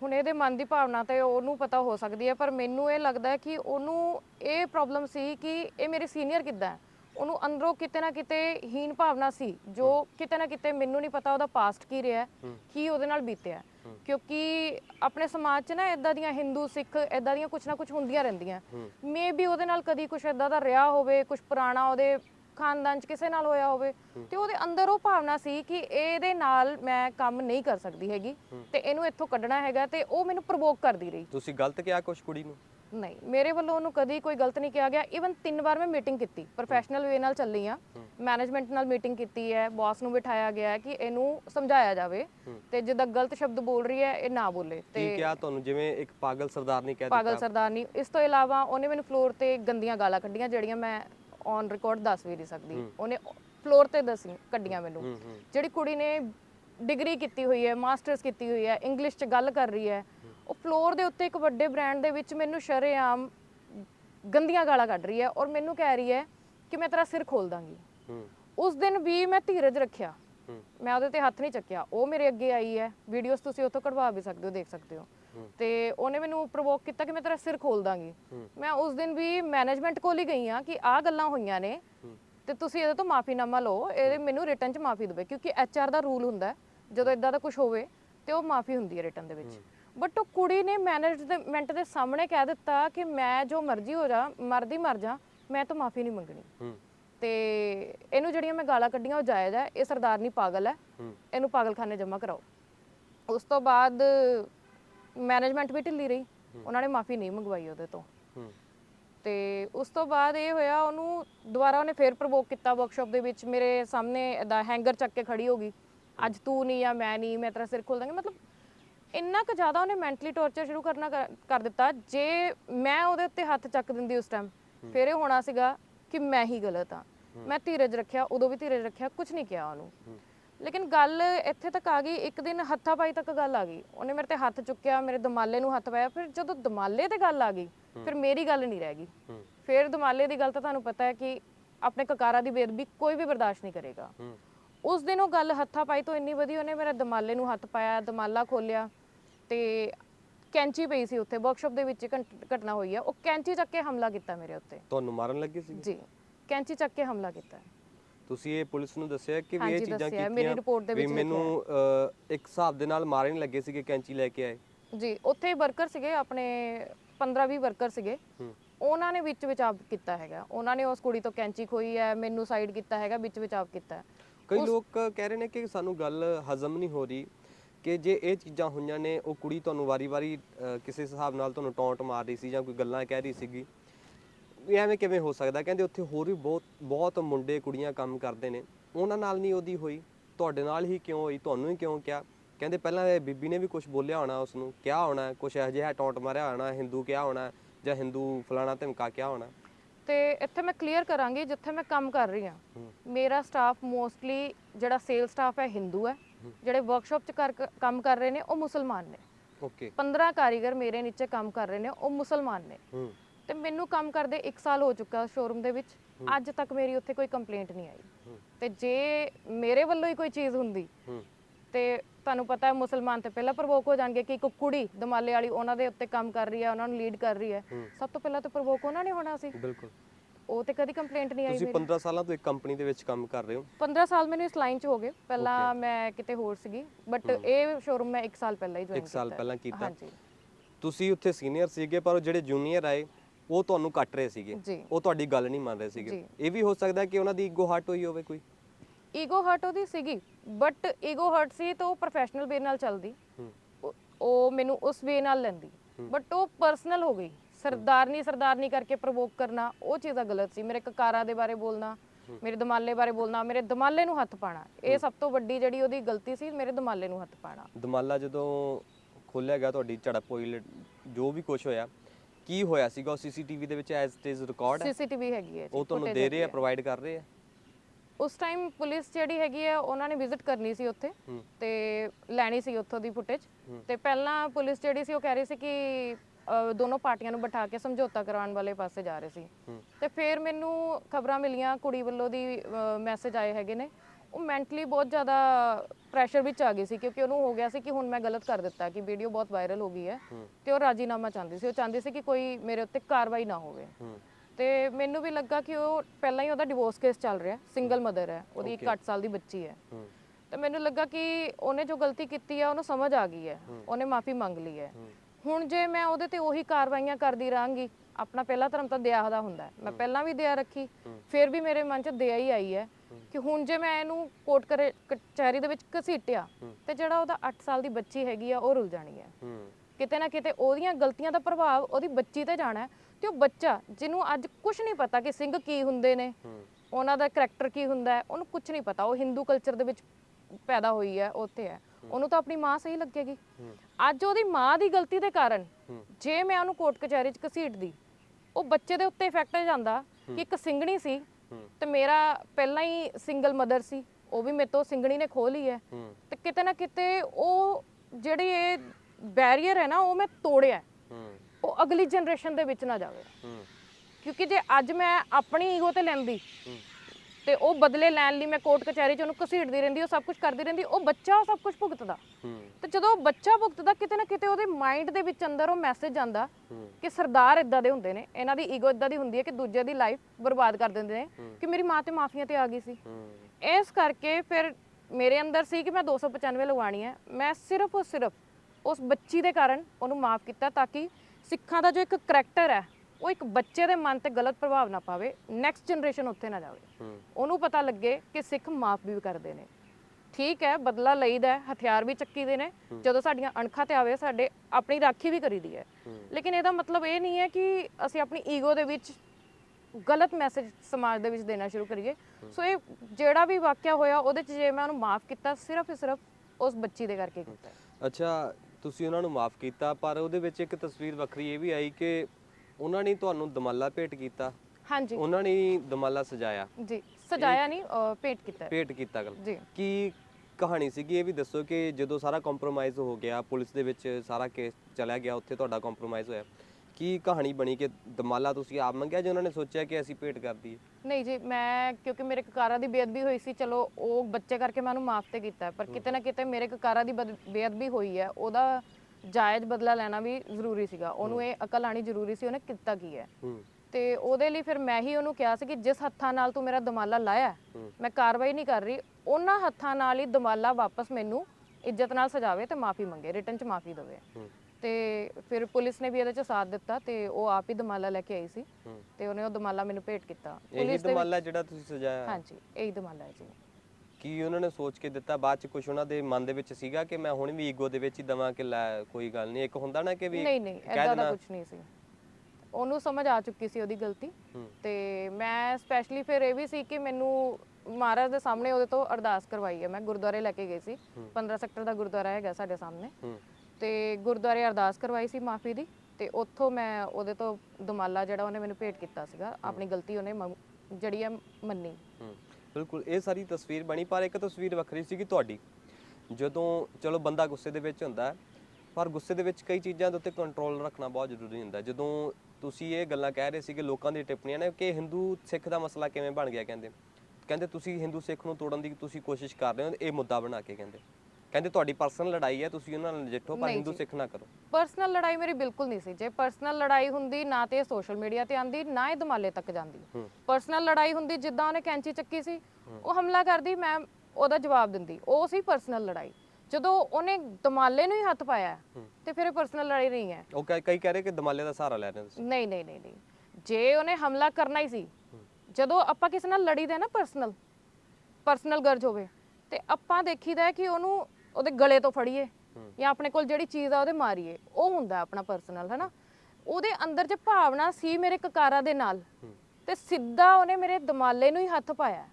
ਹੁਣ ਇਹਦੇ ਮਨ ਦੀ ਭਾਵਨਾ ਤੇ ਉਹਨੂੰ ਪਤਾ ਹੋ ਸਕਦੀ ਹੈ ਪਰ ਮੈਨੂੰ ਇਹ ਲੱਗਦਾ ਹੈ ਕਿ ਉਹਨੂੰ ਇਹ ਪ੍ਰੋਬਲਮ ਸੀ ਕਿ ਇਹ ਮੇਰੇ ਸੀਨੀਅਰ ਕਿੱਦਾਂ ਹੈ ਉਹਨੂੰ ਅੰਦਰੋਂ ਕਿਤੇ ਨਾ ਕਿਤੇ ਹੀਨ ਭਾਵਨਾ ਸੀ ਜੋ ਕਿਤੇ ਨਾ ਕਿਤੇ ਮੈਨੂੰ ਨਹੀਂ ਪਤਾ ਉਹਦਾ ਪਾਸਟ ਕੀ ਰਿਹਾ ਹੈ, ਕੀ ਉਹਦੇ ਨਾਲ ਬੀਤਿਆ। ਹੈ। ਕਿਉਂਕਿ ਆਪਣੇ ਸਮਾਜ 'ਚ ਨਾ ਇਦਾਂ ਦੀਆਂ ਹਿੰਦੂ ਸਿੱਖ ਇਦਾਂ ਦੀਆਂ ਕੁਝ ਨਾ ਕੁਝ ਹੁੰਦੀਆਂ ਰਹਿੰਦੀਆਂ। ਮੇ ਵੀ ਉਹਦੇ ਨਾਲ ਕਦੀ ਕੁਝ ਇਦਾਂ ਦਾ ਰਿਹਾ ਹੋਵੇ ਕੁਝ ਪੁਰਾਣਾ ਉਹਦੇ ਖਾਨਦਾਨ 'ਚ ਕਿਸੇ ਨਾਲ ਹੋਇਆ ਹੋਵੇ। ਤੇ ਉਹਦੇ ਅੰਦਰ ਉਹ ਭਾਵਨਾ ਸੀ ਕਿ ਇਹਦੇ ਨਾਲ ਮੈਂ ਕੰਮ ਨਹੀਂ ਕਰ ਸਕਦੀ ਹੈਗੀ ਤੇ ਇਹਨੂੰ ਇੱਥੋਂ ਕੱਢਣਾ ਹੈਗਾ ਤੇ ਉਹ ਮੈਨੂੰ ਪ੍ਰਵੋਕ ਕਰਦੀ ਰਹੀ। ਤੁਸੀਂ ਗਲਤ ਕਿਹਾ ਕੁਛ ਕੁੜੀ ਨੂੰ? ਨਹੀਂ ਮੇਰੇ ਵੱਲੋਂ ਉਹਨੂੰ ਕਦੀ ਕੋਈ ਗਲਤ ਨਹੀਂ ਕਿਹਾ ਗਿਆ। ਇਵਨ ਤਿੰਨ ਵਾਰ ਮੈਂ ਮੀਟਿੰਗ ਕੀਤੀ ਪ੍ਰੋਫੈਸ਼ਨਲ ਵੇ ਨਾਲ ਚੱਲੀ ਆ। ਮੈਨੇਜਮੈਂਟ ਨਾਲ ਮੀਟਿੰਗ ਕੀਤੀ ਹੈ ਬੌਸ ਨੂੰ ਬਿਠਾਇਆ ਗਿਆ ਹੈ ਕਿ ਇਹਨੂੰ ਸਮਝਾਇਆ ਜਾਵੇ ਤੇ ਜਿੱਦਾਂ ਗਲਤ ਸ਼ਬਦ ਬੋਲ ਰਹੀ ਹੈ ਇਹ ਨਾ ਬੋਲੇ। ਕੀ ਕਿਹਾ ਤੁਹਾਨੂੰ? ਜਿਵੇਂ ਇੱਕ ਪਾਗਲ ਸਰਦਾਰਨੀ ਕਹਿ ਪਾਗਲ ਦਿੱਤਾ। ਸਰਦਾਰਨੀ ਇਸ ਤੋਂ ਇਲਾਵਾ ਉਹਨੇ ਮੈਨੂੰ ਫਲੋਰ ਤੇ ਗੰਦੀਆਂ ਗਾਲਾਂ ਕੱਢੀਆਂ ਜਿਹੜੀਆਂ ਮੈਂ ਔਨ ਰਿਕਾਰਡ ਦੱਸ ਵੀ ਨਹੀਂ ਸਕਦੀ। ਉਹਨੇ ਫਲੋਰ ਤੇ ਦੱਸੀ ਕੱਢੀਆਂ ਮੈਨੂੰ। ਜਿਹੜੀ ਕੁੜੀ ਨੇ ਡਿਗਰੀ ਕੀਤੀ ਹੋਈ ਹੈ ਮਾਸਟਰਸ ਕੀਤੀ ਹੋਈ ਹੈ ਇੰਗਲਿਸ਼ 'ਚ ਗੱਲ ਕਰ ਰਹੀ ਹੈ ਉਹ ਫਲੋਰ ਦੇ ਉੱਤੇ ਇੱਕ ਵੱਡੇ ਬ੍ਰਾਂਡ ਦੇ ਵਿੱਚ ਮੈਨੂੰ ਸ਼ਰੇਆਮ ਗੰਦੀਆਂ ਗਾਲਾਂ ਕੱਢ ਰਹੀ ਹੈ ਔਰ ਮੈਨੂੰ ਕਹਿ ਰਹੀ ਹੈ ਕਿ ਮੈਂ ਤੇਰਾ ਸਿਰ ਖੋਲ ਦਾਂਗੀ। ਹੂੰ। ਉਸ ਦਿਨ ਵੀ ਮੈਂ ਧੀਰਜ ਰੱਖਿਆ। ਮੈਂ ਉਹਦੇ ਤੇ ਹੱਥ ਨਹੀਂ ਚੱਕਿਆ। ਉਹ ਮੇਰੇ ਅੱਗੇ ਆਈ ਹੈ। ਵੀਡੀਓਜ਼ ਤੁਸੀਂ ਉੱਥੋਂ ਕਢਵਾ ਵੀ ਸਕਦੇ ਹੋ ਦੇਖ ਸਕਦੇ ਹੋ। ਤੇ ਉਹਨੇ ਮੈਨੂੰ ਪ੍ਰੋਵੋਕ ਕੀਤਾ ਕਿ ਮੈਂ ਤੇਰਾ ਸਿਰ ਖੋਲ ਦਾਂਗੀ। ਮੈਂ ਉਸ ਦਿਨ ਵੀ ਮੈਨੇਜਮੈਂਟ ਕੋਲ ਹੀ ਗਈ ਆ ਕਿ ਆਹ ਗੱਲਾਂ ਹੋਈਆਂ ਨੇ। ਤੇ ਤੁਸੀਂ ਇਹਦੇ ਤੋਂ ਮਾਫੀਨਾਮਾ ਲਓ ਇਹਦੇ ਮੈਨੂੰ ਰਿਟਰਨ ਚ ਮਾਫੀ ਦੇਵੇ। ਕਿਉਂਕਿ ਐਚਆਰ ਦਾ ਰੂਲ ਹੁੰਦਾ ਜਦੋਂ ਇਦਾਂ ਦਾ ਕੁਝ ਹੋਵੇ ਤੇ ਉਹ ਮਾਫੀ ਹੁੰਦੀ ਹੈ ਰਿਟਰਨ ਦੇ ਵਿੱਚ। ਬਟ ਉਹ ਕੁੜੀ ਨੇ ਮੈਨੇਜਮੈਂਟ ਦੇ ਸਾਹਮਣੇ ਕਹਿ ਦਿੱਤਾ ਕਿ ਮੈਂ ਜੋ ਮਰਜ਼ੀ ਹੋ ਜਾ ਮਰਦੀ ਮਰ ਜਾ ਮੈਂ ਤਾਂ ਮਾਫੀ ਨਹੀਂ ਮੰਗਣੀ। ਤੇ ਇਹਨੂੰ ਜਿਹੜੀਆਂ ਮੈਂ ਗਾਲਾਂ ਕੱਢੀਆਂ ਉਹ ਜਾਇਜ਼ ਹੈ ਇਹ ਸਰਦਾਰਨੀ ਪਾਗਲ ਹੈ। ਇਹਨੂੰ ਪਾਗਲਖਾਨੇ ਜਮ੍ਹਾਂ ਕਰਾਓ। ਉਸ ਤੋਂ ਬਾਅਦ ਮੈਨੇਜਮੈਂਟ ਵੀ ਢਿੱਲੀ ਰਹੀ। ਉਹਨਾਂ ਨੇ ਮਾਫੀ ਨਹੀਂ ਮੰਗਵਾਈ ਉਹਦੇ ਤੋਂ। ਤੇ ਉਸ ਤੋਂ ਬਾਅਦ ਇਹ ਹੋਇਆ ਉਹਨੂੰ ਦੁਬਾਰਾ ਉਹਨੇ ਫੇਰ ਪ੍ਰਵੋਕ ਕੀਤਾ ਵਰਕਸ਼ਾਪ ਦੇ ਵਿੱਚ। ਮੇਰੇ ਸਾਹਮਣੇ ਦਾ ਹੈਂਗਰ ਚੱਕ ਕੇ ਖੜੀ ਹੋ ਗਈ। ਅੱਜ ਤੂੰ ਨਹੀਂ ਆ ਮੈਂ ਨਹੀਂ ਮੈਂ ਤੇਰਾ ਸਿਰ ਖੋਲ ਦਾਂਗੀ। ਮਤਲਬ ਇੰਨਾ ਕੁ ਜ਼ਿਆਦਾ ਉਹਨੇ ਮੈਂਟਲੀ ਟੌਰਚਰ ਸ਼ੁਰੂ ਕਰਨਾ ਕਰ- ਕਰ ਦਿੱਤਾ ਜੇ ਮੈਂ ਉਹਦੇ ਉੱਤੇ ਹੱਥ ਚੱਕ ਦਿੰਦੀ ਉਸ ਟਾਈਮ ਫਿਰ ਇਹ ਹੋਣਾ ਸੀਗਾ ਕਿ ਮੈਂ ਹੀ ਗਲਤ ਆ ਮੈਂ ਧੀਰਜ ਰੱਖਿਆ ਉਦੋਂ ਵੀ ਧੀਰਜ ਰੱਖਿਆ ਕੁਝ ਨਹੀਂ ਕਿਹਾ ਉਹਨੂੰ। ਲੇਕਿਨ ਗੱਲ ਇੱਥੇ ਤੱਕ ਆ ਗਈ ਇੱਕ ਦਿਨ ਹੱਥਾਪਾਈ ਤੱਕ ਗੱਲ ਆ ਗਈ। ਉਹਨੇ ਮੇਰੇ ਤੇ ਹੱਥ ਚੁੱਕਿਆ ਮੇਰੇ ਦਮਾਲੇ ਨੂੰ ਹੱਥ ਪਾਇਆ ਫਿਰ ਜਦੋਂ ਦਮਾਲੇ ਤੇ ਗੱਲ ਆ ਗਈ ਫਿਰ ਮੇਰੀ ਗੱਲ ਨਹੀਂ ਰਹਿ ਗਈ। ਹੂੰ। ਫਿਰ ਦਮਾਲੇ ਦੀ ਗੱਲ ਤਾਂ ਤੁਹਾਨੂੰ ਪਤਾ ਹੈ ਕਿ ਆਪਣੇ ਕਕਾਰਾ ਦੀ ਬੇਦਬੀ ਕੋਈ ਵੀ ਬਰਦਾਸ਼ਤ ਨਹੀਂ ਕਰੇਗਾ। ਹੂੰ। ਉਸ ਦਿਨ ਉਹ ਗੱਲ ਹੱਥਾਂ ਪਾਈ ਤੋਂ ਇੰਨੀ ਵਧੀ ਉਹਨੇ ਮੇਰਾ ਦਮਾਲੇ ਨੂੰ ਹੱਥ ਪਾਇਆ ਦਮਾਲਾ ਖੋਲਿਆ ਤੇ ਕੈਂਚੀ ਪਈ ਸੀ ਉੱਥੇ ਵਰਕਸ਼ਾਪ ਦੇ ਵਿੱਚ ਘਟ- ਘਟਨਾ ਹੋਈ ਆ। ਉਹ ਕੈਂਚੀ ਚੱਕ ਕੇ ਹਮਲਾ ਕੀਤਾ ਮੇਰੇ ਉੱਤੇ। ਤੁਹਾਨੂੰ ਮਾਰਨ ਲੱਗੇ ਸੀ ਜੀ ਕੈਂਚੀ ਚੱਕ ਕੇ ਹਮਲਾ ਕੀਤਾ। ਤੁਸੀਂ ਇਹ ਪੁਲਿਸ ਨੂੰ ਦੱਸਿਆ ਕਿ ਵੀ ਹਾਂਜੀ, ਇਹ ਚੀਜ਼ਾਂ ਦੱਸਿਆ, ਕੀਤੀਆਂ ਮੇਰੀ report ਦੇ ਵੀ ਵਿੱਚ ਮੈਨੂੰ ਅਹ, ਇੱਕ ਹਿਸਾਬ ਦੇ ਨਾਲ ਮਾਰਨ ਲੱਗੇ ਸੀਗੇ ਕੈਂਚੀ ਲੈ ਕੇ ਆਏ? ਜੀ ਉੱਥੇ ਵਰਕਰ ਸੀਗੇ ਆਪਣੇ 15-20 ਵਰਕਰ ਸੀਗੇ। ਹੂੰ। ਉਹਨਾਂ ਨੇ ਵਿੱਚ ਵਿਚਾਪ ਕੀਤਾ ਹੈਗਾ। ਉਹਨਾਂ ਨੇ ਉਸ ਕੁੜੀ ਤੋਂ ਕੈਂਚੀ ਖੋਈ ਹੈ ਮੈਨੂੰ ਸਾਈਡ ਕੀਤਾ ਹੈਗਾ ਵਿੱਚ ਵਿਚਾਪ ਕੀਤਾ ਹੈ। ਕਈ ਲੋਕ ਕਹਿ ਰਹੇ ਨੇ ਕਿ ਸਾਨੂੰ ਗੱਲ ਹਜ਼ਮ ਨਹੀਂ ਹੋ ਰਹੀ। ਕਿ ਜੇ ਇਹ ਚੀਜ਼ਾਂ ਹੋਈਆਂ ਨੇ ਉਹ ਕੁੜੀ ਤੁਹਾਨੂੰ ਵਾਰੀ-ਵਾਰੀ ਕਿਸੇ ਹਿਸਾਬ ਨਾਲ ਤੁਹਾਨੂੰ ਟੌਂਟ ਮਾਰ ਰਹੀ ਸੀ ਜਾਂ ਕੋਈ ਗੱਲਾਂ ਕਹਿ ਰਹੀ ਸੀਗੀ ਵੀ ਐਵੇਂ ਕਿਵੇਂ ਹੋ ਸਕਦਾ? ਕਹਿੰਦੇ ਉੱਥੇ ਹੋਰ ਵੀ ਬਹੁਤ ਬਹੁਤ ਮੁੰਡੇ ਕੁੜੀਆਂ ਕੰਮ ਕਰਦੇ ਨੇ। ਉਹਨਾਂ ਨਾਲ ਨਹੀਂ ਉਹਦੀ ਹੋਈ। ਤੁਹਾਡੇ ਨਾਲ ਹੀ ਕਿਉਂ ਹੋਈ? ਤੁਹਾਨੂੰ ਹੀ ਕਿਉਂ ਕਿਹਾ? ਕਹਿੰਦੇ ਪਹਿਲਾਂ ਇਹ ਬੀਬੀ ਨੇ ਵੀ ਕੁਝ ਬੋਲਿਆ ਹੋਣਾ ਉਸ ਨੂੰ ਕਿਹਾ ਹੋਣਾ ਕੁਝ ਇਹੋ ਜਿਹਾ ਟੌਂਟ ਮਾਰਿਆ ਹੋਣਾ ਹਿੰਦੂ ਕਿਹਾ ਹੋਣਾ ਜਾਂ ਹਿੰਦੂ ਫਲਾਣਾ ਧਮਕਾ ਕਿਹਾ ਹੋਣਾ। ਤੇ ਇੱਥੇ ਮੈਂ ਕਲੀਅਰ ਕਰਾਂਗੀ ਜਿੱਥੇ ਮੈਂ ਕੰਮ ਕਰ ਰਹੀ ਹਾਂ। ਮੇਰਾ ਸਟਾਫ ਮੋਸਟਲੀ ਜਿਹੜਾ ਸੇਲ ਸਟਾਫ ਹੈ ਹਿੰਦੂ ਹੈ। ਜਿਹੜੇ ਵਰਕਸ਼ਾਪ 'ਚ ਕਰ ਕੰਮ ਕਰ ਰਹੇ ਨੇ ਉਹ ਮੁਸਲਮਾਨ ਨੇ। ਓਕੇ 15 ਕਾਰੀਗਰ ਮੇਰੇ ਨੀਚੇ ਕੰਮ ਕਰ ਰਹੇ ਨੇ ਉਹ ਮੁਸਲਮਾਨ ਨੇ। ਹੂੰ। ਤੇ ਮੈਨੂੰ ਕੰਮ ਕਰਦੇ 1 ਸਾਲ ਹੋ ਚੁੱਕਾ ਸ਼ੋਰੂਮ ਦੇ ਵਿੱਚ। ਅੱਜ ਤੱਕ ਮੇਰੀ ਉੱਥੇ ਕੋਈ ਕੰਪਲੇਂਟ ਨਹੀਂ ਆਈ। ਤੇ ਜੇ ਮੇਰੇ ਵੱਲੋਂ ਹੀ ਕੋਈ ਚੀਜ਼ ਹੁੰਦੀ ਹੂੰ। ਤੇ ਤੁਹਾਨੂੰ ਪਤਾ ਹੈ ਮੁਸਲਮਾਨ ਤੇ ਪਹਿਲਾਂ ਪ੍ਰਵੋਕ ਹੋ ਜਾਣਗੇ ਕਿ ਇੱਕ ਕੁੜੀ ਦਮਾਲੇ ਵਾਲੀ ਉਹਨਾਂ ਦੇ ਉੱਤੇ ਕੰਮ ਕਰ ਰਹੀ ਹੈ ਉਹਨਾਂ ਨੂੰ ਲੀਡ ਕਰ ਰਹੀ ਹੈ। ਸਭ ਤੋਂ ਪਹਿਲਾਂ ਤਾਂ ਪ੍ਰਵੋਕ ਉਹਨਾਂ ਨੇ ਹੋਣਾ ਸੀ। ਬਿਲਕੁਲ। ਉਹ ਤੇ ਕਦੀ ਕੰਪਲੇਂਟ ਨਹੀਂ ਆਈ ਤੁਸੀਂ 15 ਸਾਲਾਂ ਤੋਂ ਇੱਕ ਕੰਪਨੀ ਦੇ ਵਿੱਚ ਕੰਮ ਕਰ ਰਹੇ ਹੋ? 15 ਸਾਲ ਮੈਨੂੰ ਇਸ ਲਾਈਨ 'ਚ ਹੋ ਗਏ। ਪਹਿਲਾਂ ਮੈਂ ਕਿਤੇ ਹੋਰ ਸੀਗੀ ਬਟ ਇਹ ਸ਼ੋਰੂਮ ਮੈਂ 1 ਸਾਲ ਪਹਿਲਾਂ ਹੀ ਜੁਆਇਨ ਇੱਕ ਸਾਲ ਪਹਿਲਾਂ ਕੀਤਾ। ਹਾਂਜੀ। ਤੁਸੀਂ ਉੱਥੇ ਸੀਨੀਅਰ ਸੀਗੇ ਪਰ ਉਹ ਜਿਹੜੇ ਜੂਨੀਅਰ ਆਏ ਉਹ ਤੁਹਾਨੂੰ ਕੱਟ ਰਹੇ ਸੀਗੇ। ਜੀ। ਉਹ ਤੁਹਾਡੀ ਗੱਲ ਨਹੀਂ ਮੰਨ ਰਹੇ ਸੀਗੇ। ਜੀ। ਇਹ ਵੀ ਹੋ ਸਕਦਾ ਕਿ ਉਹਨਾਂ ਦੀ ਈਗੋ ਹਟ ਹੋਈ ਹੋਵੇ ਕੋਈ? ਈਗੋ ਹਰਟ ਉਹਦੀ ਸੀਗੀ ਬਟ ਈਗੋ ਹਰਟ ਸੀ ਤਾਂ ਉਹ ਪ੍ਰੋਫੈਸ਼ਨਲ ਵੇ ਨਾਲ ਚੱਲਦੀ। ਉਹ- ਉਹ ਮੈਨੂੰ ਉਸ ਵੇ ਨਾਲ ਲੈਂਦੀ। ਬਟ ਉਹ ਪਰਸਨਲ ਹੋ ਗਈ। ਸਰਦਾਰਨੀ ਸਰਦਾਰਨੀ ਕਰਕੇ ਪ੍ਰਵੋਕ ਕਰਨਾ ਉਹ ਚੀਜ਼ਾਂ ਗਲਤ ਸੀ। ਮੇਰੇ ਕਕਾਰਾਂ ਦੇ ਬਾਰੇ ਬੋਲਣਾ ਮੇਰੇ ਦਮਾਲੇ ਬਾਰੇ ਬੋਲਣਾ ਮੇਰੇ ਦਮਾਲੇ ਨੂੰ ਹੱਥ ਪਾਣਾ ਇਹ ਸਭ ਤੋਂ ਵੱਡੀ ਜਿਹੜੀ ਉਹਦੀ ਗਲਤੀ ਸੀ ਮੇਰੇ ਦਮਾਲੇ ਨੂੰ ਹੱਥ ਪਾਣਾ ਦਮਾਲਾ ਜਦੋਂ ਖੋਲਿਆ ਗਿਆ ਤੁਹਾਡੀ ਝੜਪ ਹੋਈ ਜੋ ਵੀ ਕੁਝ ਹੋਇਆ ਕੀ ਹੋਇਆ ਸੀਗਾ? ਉਹ ਸੀਸੀਟੀਵੀ ਦੇ ਵਿੱਚ ਐਜ਼ ਇਟ ਇਜ਼ ਰਿਕਾਰਡ ਹੈ? ਸੀਸੀਟੀਵੀ ਹੈਗੀ ਹੈ ਜੀ, ਉਹ ਤੁਹਾਨੂੰ footage ਦੇ ਰਹੇ ਹੈਗੀ ਆ ਹੈ। ਪ੍ਰੋਵਾਈਡ ਕਰ ਰਹੇ ਆ ਉਸ ਟਾਈਮ ਪੁਲਿਸ ਜਿਹੜੀ ਹੈਗੀ ਹੈ ਉਹਨਾਂ ਨੇ ਵਿਜ਼ਿਟ ਕਰਨੀ ਸੀ ਉੱਥੇ ਹੂੰ। ਤੇ ਲੈਣੀ ਸੀ ਉੱਥੋਂ ਦੀ ਫੁਟੇਜ ਤੇ ਪਹਿਲਾਂ ਪੁਲਿਸ ਜਿਹੜੀ ਸੀ ਉਹ ਕਹਿ ਰਹੀ ਸੀ ਕਿ ਅ, ਦੋਨੋਂ ਪਾਰਟੀਆਂ ਨੂੰ ਬਿਠਾ ਕੇ ਸਮਝੌਤਾ ਕਰਵਾਉਣ ਵਾਲੇ ਪਾਸੇ ਜਾ ਰਹੇ ਸੀ। ਤੇ ਫਿਰ ਮੈਨੂੰ ਖਬਰਾਂ ਮਿਲੀਆਂ ਕੁੜੀ ਵੱਲੋਂ ਦੀ ਮੈਸੇਜ ਆਏ ਹੈਗੇ ਨੇ। ਉਹ ਮੈਂਟਲੀ ਬਹੁਤ ਜ਼ਿਆਦਾ ਪ੍ਰੈਸ਼ਰ ਵਿੱਚ ਆ ਗਈ ਸੀ ਕਿਉਂਕਿ ਉਹਨੂੰ ਹੋ ਗਿਆ ਸੀ ਕਿ ਹੁਣ ਮੈਂ ਗਲਤ ਕਰ ਦਿੱਤਾ ਕਿ ਵੀਡੀਓ ਬਹੁਤ ਵਾਇਰਲ ਹੋ ਗਈ ਹੈ ਤੇ ਉਹ ਰਾਜੀਨਾਮਾ ਚਾਹੁੰਦੀ ਸੀ। ਉਹ ਚਾਹੁੰਦੀ ਸੀ ਕਿ ਕੋਈ ਮੇਰੇ ਉੱਤੇ ਕਾਰਵਾਈ ਨਾ ਹੋਵੇ। ਤੇ ਮੈਨੂੰ ਵੀ ਲੱਗਾ ਕਿ ਉਹ ਪਹਿਲਾਂ ਹੀ ਉਹਦਾ ਡਿਵੋਰਸ ਕੇਸ ਚੱਲ ਰਿਹਾ ਸਿੰਗਲ ਮਦਰ ਹੈ ਉਹਦੀ ਇੱਕ 8 ਸਾਲ ਦੀ ਬੱਚੀ ਹੈ। ਹੂੰ। ਤੇ ਮੈਨੂੰ ਲੱਗਾ ਕਿ ਉਹਨੇ ਜੋ ਗਲਤੀ ਕੀਤੀ ਹੈ ਉਹਨੂੰ ਸਮਝ ਆ ਗਈ ਹੈ। ਉਹਨੇ ਮਾਫੀ ਮੰਗ ਲਈ ਹੈ। ਹੁਣ ਜੇ ਮੈਂ ਉਹਦੇ ਤੇ ਉਹੀ ਕਾਰਵਾਈਆਂ ਕਰਦੀ ਰਹਾਂਗੀ ਆਪਣਾ ਪਹਿਲਾ ਧਰਮ ਤਾਂ ਦਇਆ ਦਾ ਹੁੰਦਾ ਹੈ। ਮੈਂ ਪਹਿਲਾਂ ਵੀ ਦਇਆ ਰੱਖੀ ਫਿਰ ਵੀ ਮੇਰੇ ਮਨ 'ਚ ਦਇਆ ਹੀ ਆਈ ਹੈ ਕਿ ਹੁਣ ਜੇ ਮੈਂ ਇਹਨੂੰ ਕੋਰਟ ਕਰੇ ਕਚਹਿਰੀ ਦੇ ਵਿੱਚ ਘਸੀਟਿਆ ਤੇ ਜਿਹੜਾ ਉਹਦਾ 8 ਸਾਲ ਦੀ ਬੱਚੀ ਹੈਗੀ ਆ ਉਹ ਰੁਲ ਜਾਣੀ ਹੈ। ਹੂੰ। ਕਿਤੇ ਨਾ ਕਿਤੇ ਉਹਦੀਆਂ ਗਲਤੀਆਂ ਦਾ ਪ੍ਰਭਾਵ ਉਹਦੀ ਬੱਚੀ ਤੇ ਜਾਣਾ ਹੈ ਤੇ ਉਹ ਬੱਚਾ ਜਿਹਨੂੰ ਅੱਜ ਕੁਝ ਨਹੀਂ ਪਤਾ ਕਿ ਸਿੰਘ ਕੀ ਹੁੰਦੇ ਨੇ ਉਹਨਾਂ ਦਾ ਕਰੈਕਟਰ ਕੀ ਹੁੰਦਾ ਹੈ ਉਹਨੂੰ ਕੁਝ ਨਹੀਂ ਪਤਾ ਉਹ ਹਿੰਦੂ ਕਲਚਰ ਦੇ ਵਿੱਚ ਪੈਦਾ ਹੋਈ ਹੈ ਉੱਥੇ ਹੈ। ਉਹਨੂੰ ਤਾਂ ਆਪਣੀ ਮਾਂ ਸਹੀ ਲੱਗੇਗੀ। ਅੱਜ ਉਹਦੀ ਮਾਂ ਦੀ ਗਲਤੀ ਦੇ ਕਾਰਨ ਜੇ ਮੈਂ ਉਹਨੂੰ ਕੋਰਟ ਕਚਹਿਰੀ 'ਚ ਘਸੀਟਦੀ ਉਹ ਬੱਚੇ ਦੇ ਉੱਤੇ ਇਫੈਕਟ ਜਾਂਦਾ ਕਿ ਇੱਕ ਸਿੰਗਣੀ ਸੀ ਤੇ ਮੇਰਾ ਪਹਿਲਾਂ ਹੀ ਸਿੰਗਲ ਮਦਰ ਸੀ ਉਹ ਵੀ ਮੇਰੇ ਤੋਂ ਸਿੰਗਣੀ ਨੇ ਖੋਹ ਲਈ ਹੈ। ਤੇ ਕਿਤੇ ਨਾ ਕਿਤੇ ਉਹ ਜਿਹੜੀ ਇਹ ਬੈਰੀਅਰ ਹੈ ਨਾ ਉਹ ਮੈਂ ਤੋੜਿਆ ਉਹ ਅਗਲੀ ਜਨਰੇਸ਼ਨ ਦੇ ਵਿੱਚ ਨਾ ਜਾਵੇ। ਕਿਉਂਕਿ ਜੇ ਅੱਜ ਮੈਂ ਆਪਣੀ ਈਗੋ ਤੇ ਲੈਂਦੀ ਤੇ ਉਹ ਬਦਲੇ ਲੈਣ ਲਈ ਮੈਂ ਕੋਰਟ ਕਚਹਿਰੀ 'ਚ ਉਹਨੂੰ ਘਸੀਟਦੀ ਰਹਿੰਦੀ ਉਹ ਸਭ ਕੁਝ ਕਰਦੀ ਰਹਿੰਦੀ ਉਹ ਬੱਚਾ ਉਹ ਸਭ ਕੁਝ ਭੁਗਤਦਾ। ਤੇ ਜਦੋਂ ਉਹ ਬੱਚਾ ਭੁਗਤਦਾ ਕਿਤੇ ਨਾ ਕਿਤੇ ਉਹਦੇ ਮਾਈਂਡ ਦੇ ਵਿੱਚ ਅੰਦਰ ਉਹ ਮੈਸੇਜ ਜਾਂਦਾ ਕਿ ਸਰਦਾਰ ਇਦਾਂ ਦੇ ਹੁੰਦੇ ਨੇ ਇਹਨਾਂ ਦੀ ਈਗੋ ਇਦਾਂ ਦੀ ਹੁੰਦੀ ਹੈ ਕਿ ਦੂਜੇ ਦੀ ਲਾਈਫ ਬਰਬਾਦ ਕਰ ਦਿੰਦੇ ਨੇ ਕਿ ਮੇਰੀ ਮਾਂ ਤੇ ਮਾਫੀਆਂ ਤੇ ਆ ਗਈ ਸੀ। ਇਸ ਕਰਕੇ ਫਿਰ ਮੇਰੇ ਅੰਦਰ ਸੀ ਕਿ ਮੈਂ 295 ਲਗਵਾਣੀ ਹੈ। ਮੈਂ ਸਿਰਫ ਔਰ ਸਿਰਫ ਉਸ ਬੱਚੀ ਦੇ ਕਾਰਨ ਉਹਨੂੰ ਮਾਫ ਕੀਤਾ ਤਾਂ ਕਿ ਸਿੱਖਾਂ ਦਾ ਜੋ ਇੱਕ ਕਰੈਕਟਰ ਹੈ ਉਹ ਇੱਕ ਬੱਚੇ ਦੇ ਮਨ ਤੇ ਗਲਤ ਪ੍ਰਭਾਵ ਨਾ ਪਾਵੇ ਨੈਕਸਟ ਜਨਰੇਸ਼ਨ ਉੱਥੇ ਨਾ ਜਾਵੇ। ਉਹਨੂੰ ਪਤਾ ਲੱਗੇ ਕਿ ਸਿੱਖ ਮਾਫ ਵੀ ਕਰਦੇ ਨੇ। ਠੀਕ ਹੈ ਬਦਲਾ ਲਈਦਾ ਹਥਿਆਰ ਵੀ ਚੱਕੀਦੇ ਨੇ ਜਦੋਂ ਸਾਡੀਆਂ ਅਣਖਾਂ ਤੇ ਆਵੇ ਸਾਡੇ ਆਪਣੀ ਰਾਖੀ ਵੀ ਕਰੀਦੀ ਹੈ। ਲੇਕਿਨ ਇਹਦਾ ਮਤਲਬ ਇਹ ਨਹੀਂ ਹੈ ਕਿ ਅਸੀਂ ਆਪਣੀ ਈਗੋ ਦੇ ਵਿੱਚ ਗਲਤ ਮੈਸੇਜ ਸਮਾਜ ਦੇ ਵਿੱਚ ਦੇਣਾ ਸ਼ੁਰੂ ਕਰੀਏ। ਸੋ ਇਹ ਜਿਹੜਾ ਵੀ ਵਾਕਿਆ ਹੋਇਆ ਉਹਦੇ ਚ ਜੇ ਮੈਂ ਉਹਨੂੰ ਮਾਫ ਕੀਤਾ ਸਿਰਫ ਸਿਰਫ ਉਸ ਬੱਚੀ ਦੇ ਕਰਕੇ ਕੀਤਾ। ਅੱਛਾ ਤੁਸੀਂ ਉਹਨਾਂ ਨੂੰ ਮਾਫ ਕੀਤਾ ਪਰ ਉਹਦੇ ਵਿੱਚ ਇੱਕ ਤਸਵੀਰ ਵੱਖਰੀ ਇਹ ਵੀ ਆਈ ਕਿ ਉਹਨਾਂ ਨੇ ਤੁਹਾਨੂੰ ਦਮਾਲਾ ਭੇਟ ਕੀਤਾ। ਹਾਂਜੀ। ਉਹਨਾਂ ਨੇ ਦਮਾਲਾ ਸਜਾਇਆ। ਜੀ ਸਜਾਇਆ ਨਹੀਂ ਅਹ, ਪੇਂਟ ਕੀਤਾ। ਹੈ। ਭੇਟ ਕੀਤਾ ਗੱਲ ਜੀ। ਕੀ ਕਹਾਣੀ ਸੀਗੀ ਇਹ ਵੀ ਦੱਸੋ ਕਿ ਜਦੋਂ ਸਾਰਾ ਕੰਪਰੋਮਾਈਜ਼ ਹੋ ਗਿਆ ਪੁਲਿਸ ਦੇ ਵਿੱਚ ਸਾਰਾ ਕੇਸ ਚਲਾ ਗਿਆ ਉੱਥੇ ਤੁਹਾਡਾ ਕੰਪਰੋਮਾਈਜ਼ ਹੋਇਆ। ਕੀ ਕਹਾਣੀ ਬਣੀ ਕਿ ਦਮਾਲਾ ਤੁਸੀਂ ਆਪ ਮੰਗਿਆ ਜਾਂ ਉਹਨਾਂ ਨੇ ਸੋਚਿਆ ਕਿ ਅਸੀਂ ਭੇਟ ਕਰ ਦਈਏ? ਨਹੀਂ ਜੀ ਮੈਂ ਕਿਉਂਕਿ ਮੇਰੇ ਕਕਾਰਾਂ ਦੀ ਬੇਅਦਬੀ ਹੋਈ ਸੀ ਚਲੋ ਉਹ ਬੱਚੇ ਕਰਕੇ ਮੈਂ ਉਹਨੂੰ ਮਾਫ ਤੇ ਕੀਤਾ ਹੈ, ਪਰ ਕਿਤੇ ਨਾ ਕਿਤੇ ਮੇਰੇ ਕਕਾਰਾਂ ਦੀ ਬਦ- ਬੇਅਦਬੀ ਹੋਈ ਹੈ ਉਹਦਾ ਜਾਇਜ਼ ਬਦਲਾ ਲੈਣਾ ਵੀ ਜ਼ਰੂਰੀ ਸੀਗਾ। ਉਹਨੂੰ ਇਹ ਅਕਲ ਆਣੀ ਜ਼ਰੂਰੀ ਸੀ ਉਹਨੇ ਕੀਤਾ ਕੀ ਹੈ। ਹੂੰ। ਤੇ ਉਹਦੇ ਲਈ ਫਿਰ ਮੈਂ ਹੀ ਉਹਨੂੰ ਕਿਹਾ ਸੀ ਕਿ ਜਿਸ ਹੱਥਾਂ ਨਾਲ ਤੂੰ ਮੇਰਾ ਦਮਾਲਾ ਲਾਇਆ ਮੈਂ ਕਾਰਵਾਈ ਨਹੀਂ ਕਰ ਰਹੀ ਉਹਨਾਂ ਹੱਥਾਂ ਨਾਲ ਹੀ ਦਮਾਲਾ ਵਾਪਸ ਮੈਨੂੰ ਇੱਜ਼ਤ ਨਾਲ ਸਜਾਵੇ ਤੇ ਮਾਫੀ ਮੰਗੇ ਰਿਟਰਨ ਚ ਮਾਫੀ ਦੇਵੇ। ਤੇ ਫਿਰ ਪੁਲਿਸ ਨੇ ਵੀ ਇਹਦੇ ਚ ਸਾਥ ਦਿੱਤਾ ਤੇ ਉਹ ਆਪ ਹੀ ਦਮਾਲਾ ਲੈ ਕੇ ਆਈ ਸੀ। ਤੇ ਉਹਨੇ ਉਹ ਦਮਾਲਾ ਮੈਨੂੰ ਭੇਟ ਕੀਤਾ। ਇਹ ਦਮਾਲਾ ਜਿਹੜਾ ਤੁਸੀਂ ਸਜਾਇਆ। ਹਾਂਜੀ ਇਹੀ ਦਮਾਲਾ ਹੈ ਜੀ। ਕੀ ਉਹਨਾਂ ਨੇ ਸੋਚ ਕੇ ਦਿੱਤਾ? ਬਾਅਦ ਚ ਕੁਝ ਉਹਨਾਂ ਦੇ ਮਨ ਦੇ ਵਿੱਚ ਸੀਗਾ ਕਿ ਮੈਂ ਹੁਣ ਵੀ ਈਗੋ ਦੇ ਵਿੱਚ ਹੀ ਦਵਾਂ ਕਿ ਲੈ ਕੋਈ ਗੱਲ ਨਹੀਂ। ਇੱਕ ਹੁੰਦਾ ਨਾ ਕਿ ਵੀ ਨਹੀਂ ਨਹੀਂ ਕਹਿ ਐਦਾਂ ਦਾ ਦੇਣਾ, ਕੁਝ ਨਹੀਂ ਸੀ। ਉਹਨੂੰ ਸਮਝ ਆ ਚੁੱਕੀ ਸੀ ਉਹਦੀ ਗਲਤੀ। ਹੂੰ। ਤੇ ਮੈਂ ਸਪੈਸ਼ਲੀ ਫਿਰ ਇਹ ਵੀ ਸੀ ਕਿ ਮੈਨੂੰ ਮਹਾਰਾਜ ਦੇ ਸਾਹਮਣੇ ਉਹਦੇ ਤੋਂ ਅਰਦਾਸ ਕਰਵਾਈ ਹੈ। ਮੈਂ ਗੁਰਦੁਆਰੇ ਲੈ ਕੇ ਗਈ ਸੀ। 15 ਸੈਕਟਰ ਦਾ ਗੁਰਦੁਆਰਾ ਹੈਗਾ ਸਾਡੇ ਸਾਹਮਣੇ। ਹੂੰ। ਤੇ ਗੁਰਦੁਆਰੇ ਅਰਦਾਸ ਕਰਵਾਈ ਸੀ ਮਾਫੀ ਦੀ। ਤੇ ਉੱਥੋਂ ਮੈਂ ਉਹਦੇ ਤੋਂ ਦਮਾਲਾ ਜਿਹੜਾ ਉਹਨੇ ਮੈਨੂੰ ਭੇਟ ਕੀਤਾ ਸੀਗਾ ਆਪਣੀ ਗਲਤੀ ਉਹਨੇ ਮੰਗ- ਜਿਹੜੀ ਹੈ ਮੰਨੀ। ਹੂੰ। ਬਿਲਕੁਲ ਇਹ ਸਾਰੀ ਤਸਵੀਰ ਬਣੀ ਪਰ ਇੱਕ ਤਸਵੀਰ ਵੱਖਰੀ ਸੀਗੀ ਤੁਹਾਡੀ। ਜਦੋਂ ਚਲੋ ਬੰਦਾ ਗੁੱਸੇ ਦੇ ਵਿੱਚ ਹੁੰਦਾ ਹੈ, ਪਰ ਗੁੱਸੇ ਦੇ ਵਿੱਚ ਕਈ ਚੀਜ਼ਾਂ ਦੇ ਉੱਤੇ ਕੰਟਰੋਲ ਰੱਖਣਾ ਬਹੁਤ ਜ਼ਰੂਰੀ ਹੁੰਦਾ ਹੈ। ਜਦੋਂ ਤੁਸੀਂ ਇਹ ਗੱਲਾਂ ਕਹਿ ਰਹੇ ਸੀਗੇ ਲੋਕਾਂ ਦੀ ਟਿੱਪਣੀਆਂ ਨੇ ਕਿ ਹਿੰਦੂ ਸਿੱਖ ਦਾ ਮਸਲਾ ਕਿਵੇਂ ਬਣ ਗਿਆ ਕਹਿੰਦੇ। ਕਹਿੰਦੇ ਤੁਸੀਂ ਹਿੰਦੂ ਸਿੱਖ ਨੂੰ ਤੋੜਨ ਦੀ ਤੁਸੀਂ ਕੋਸ਼ਿਸ਼ ਕਰ ਰਹੇ ਹੋ ਇਹ ਮੁੱਦਾ ਬਣਾ ਕੇ ਕਹਿੰਦੇ। ਕਹਿੰਦੇ ਤੁਹਾਡੀ ਪਰਸਨਲ ਲੜਾਈ ਹੈ ਤੁਸੀਂ ਉਹਨਾਂ ਨਾਲ ਨਜਿੱਠੋ ਪਰ ਨਹੀਂ ਹਿੰਦੂ ਜੀ। ਸਿੱਖ ਨਾ ਕਰੋ। ਪਰਸਨਲ ਲੜਾਈ ਮੇਰੀ ਬਿਲਕੁਲ ਨਹੀਂ ਸੀ ਜੇ। ਪਰਸਨਲ ਲੜਾਈ ਹੁੰਦੀ ਨਾ ਤੇ ਸੋਸ਼ਲ ਮੀਡੀਆ ਤੇ ਆਂਦੀ ਨਾ ਇਹ ਦਮਾਲੇ ਤੱਕ ਜਾਂਦੀ। ਹੂੰ। ਪਰਸਨਲ ਲੜਾਈ ਹੁੰਦੀ ਜਿੱਦਾਂ ਉਹਨੇ ਕੈਂਚੀ ਚੱਕੀ ਸੀ ਉਹ ਹਮਲਾ ਕਰਦੀ ਮੈਂ ਉਹਦਾ ਜਵਾਬ ਦਿੰਦੀ। ਉਹ ਸੀ ਪਰਸਨਲ ਲੜਾਈ। ਜਦੋਂ ਉਹਨੇ ਦਮਾਲੇ ਨੂੰ ਹੀ ਹੱਥ ਪਾਇਆ ਤੇ ਫਿਰ ਇਹ ਪਰਸਨਲ ਲੜਾਈ ਨਹੀਂ ਹੈ। ਉਹ ਕਈ ਕਈ ਕਹਿ ਰਹੇ ਕਿ ਦਮਾਲੇ ਦਾ ਸਹਾਰਾ ਲੈ ਰਹੇ ਹੋ ਤੁਸੀਂ। ਨਹੀਂ ਨਹੀਂ ਨਹੀਂ ਨਹੀਂ। ਜੇ ਉਹਨੇ ਹਮਲਾ ਕਰਨਾ ਹੀ ਸੀ ਜਦੋਂ ਆਪਾਂ ਕਿਸੇ ਨਾਲ ਲੜੀਦਾ ਨਾ ਪਰਸਨਲ ਪਰਸਨਲ ਗਰਜ ਹੋਵੇ ਤੇ ਆਪਾਂ ਦੇਖੀਦਾ ਹੈ ਕਿ ਉਹਨੂੰ ਉਹਦੇ ਗਲੇ ਤੋਂ ਫੜੀਏ ਜਾਂ ਆਪਣੇ ਕੋਲ ਜਿਹੜੀ ਚੀਜ਼ ਆ ਉਹਦੇ ਮਾਰੀਏ ਉਹ ਹੁੰਦਾ ਆਪਣਾ ਪਰਸਨਲ ਹੈਨਾ? ਉਹਦੇ ਅੰਦਰ ਜੇ ਭਾਵਨਾ ਸੀ ਮੇਰੇ ਕਕਾਰਾ ਦੇ ਨਾਲ ਤੇ ਸਿੱਧਾ ਉਹਨੇ ਮੇਰੇ ਦਮਾਲੇ ਨੂੰ ਹੀ ਹੱਥ ਪਾਇਆ।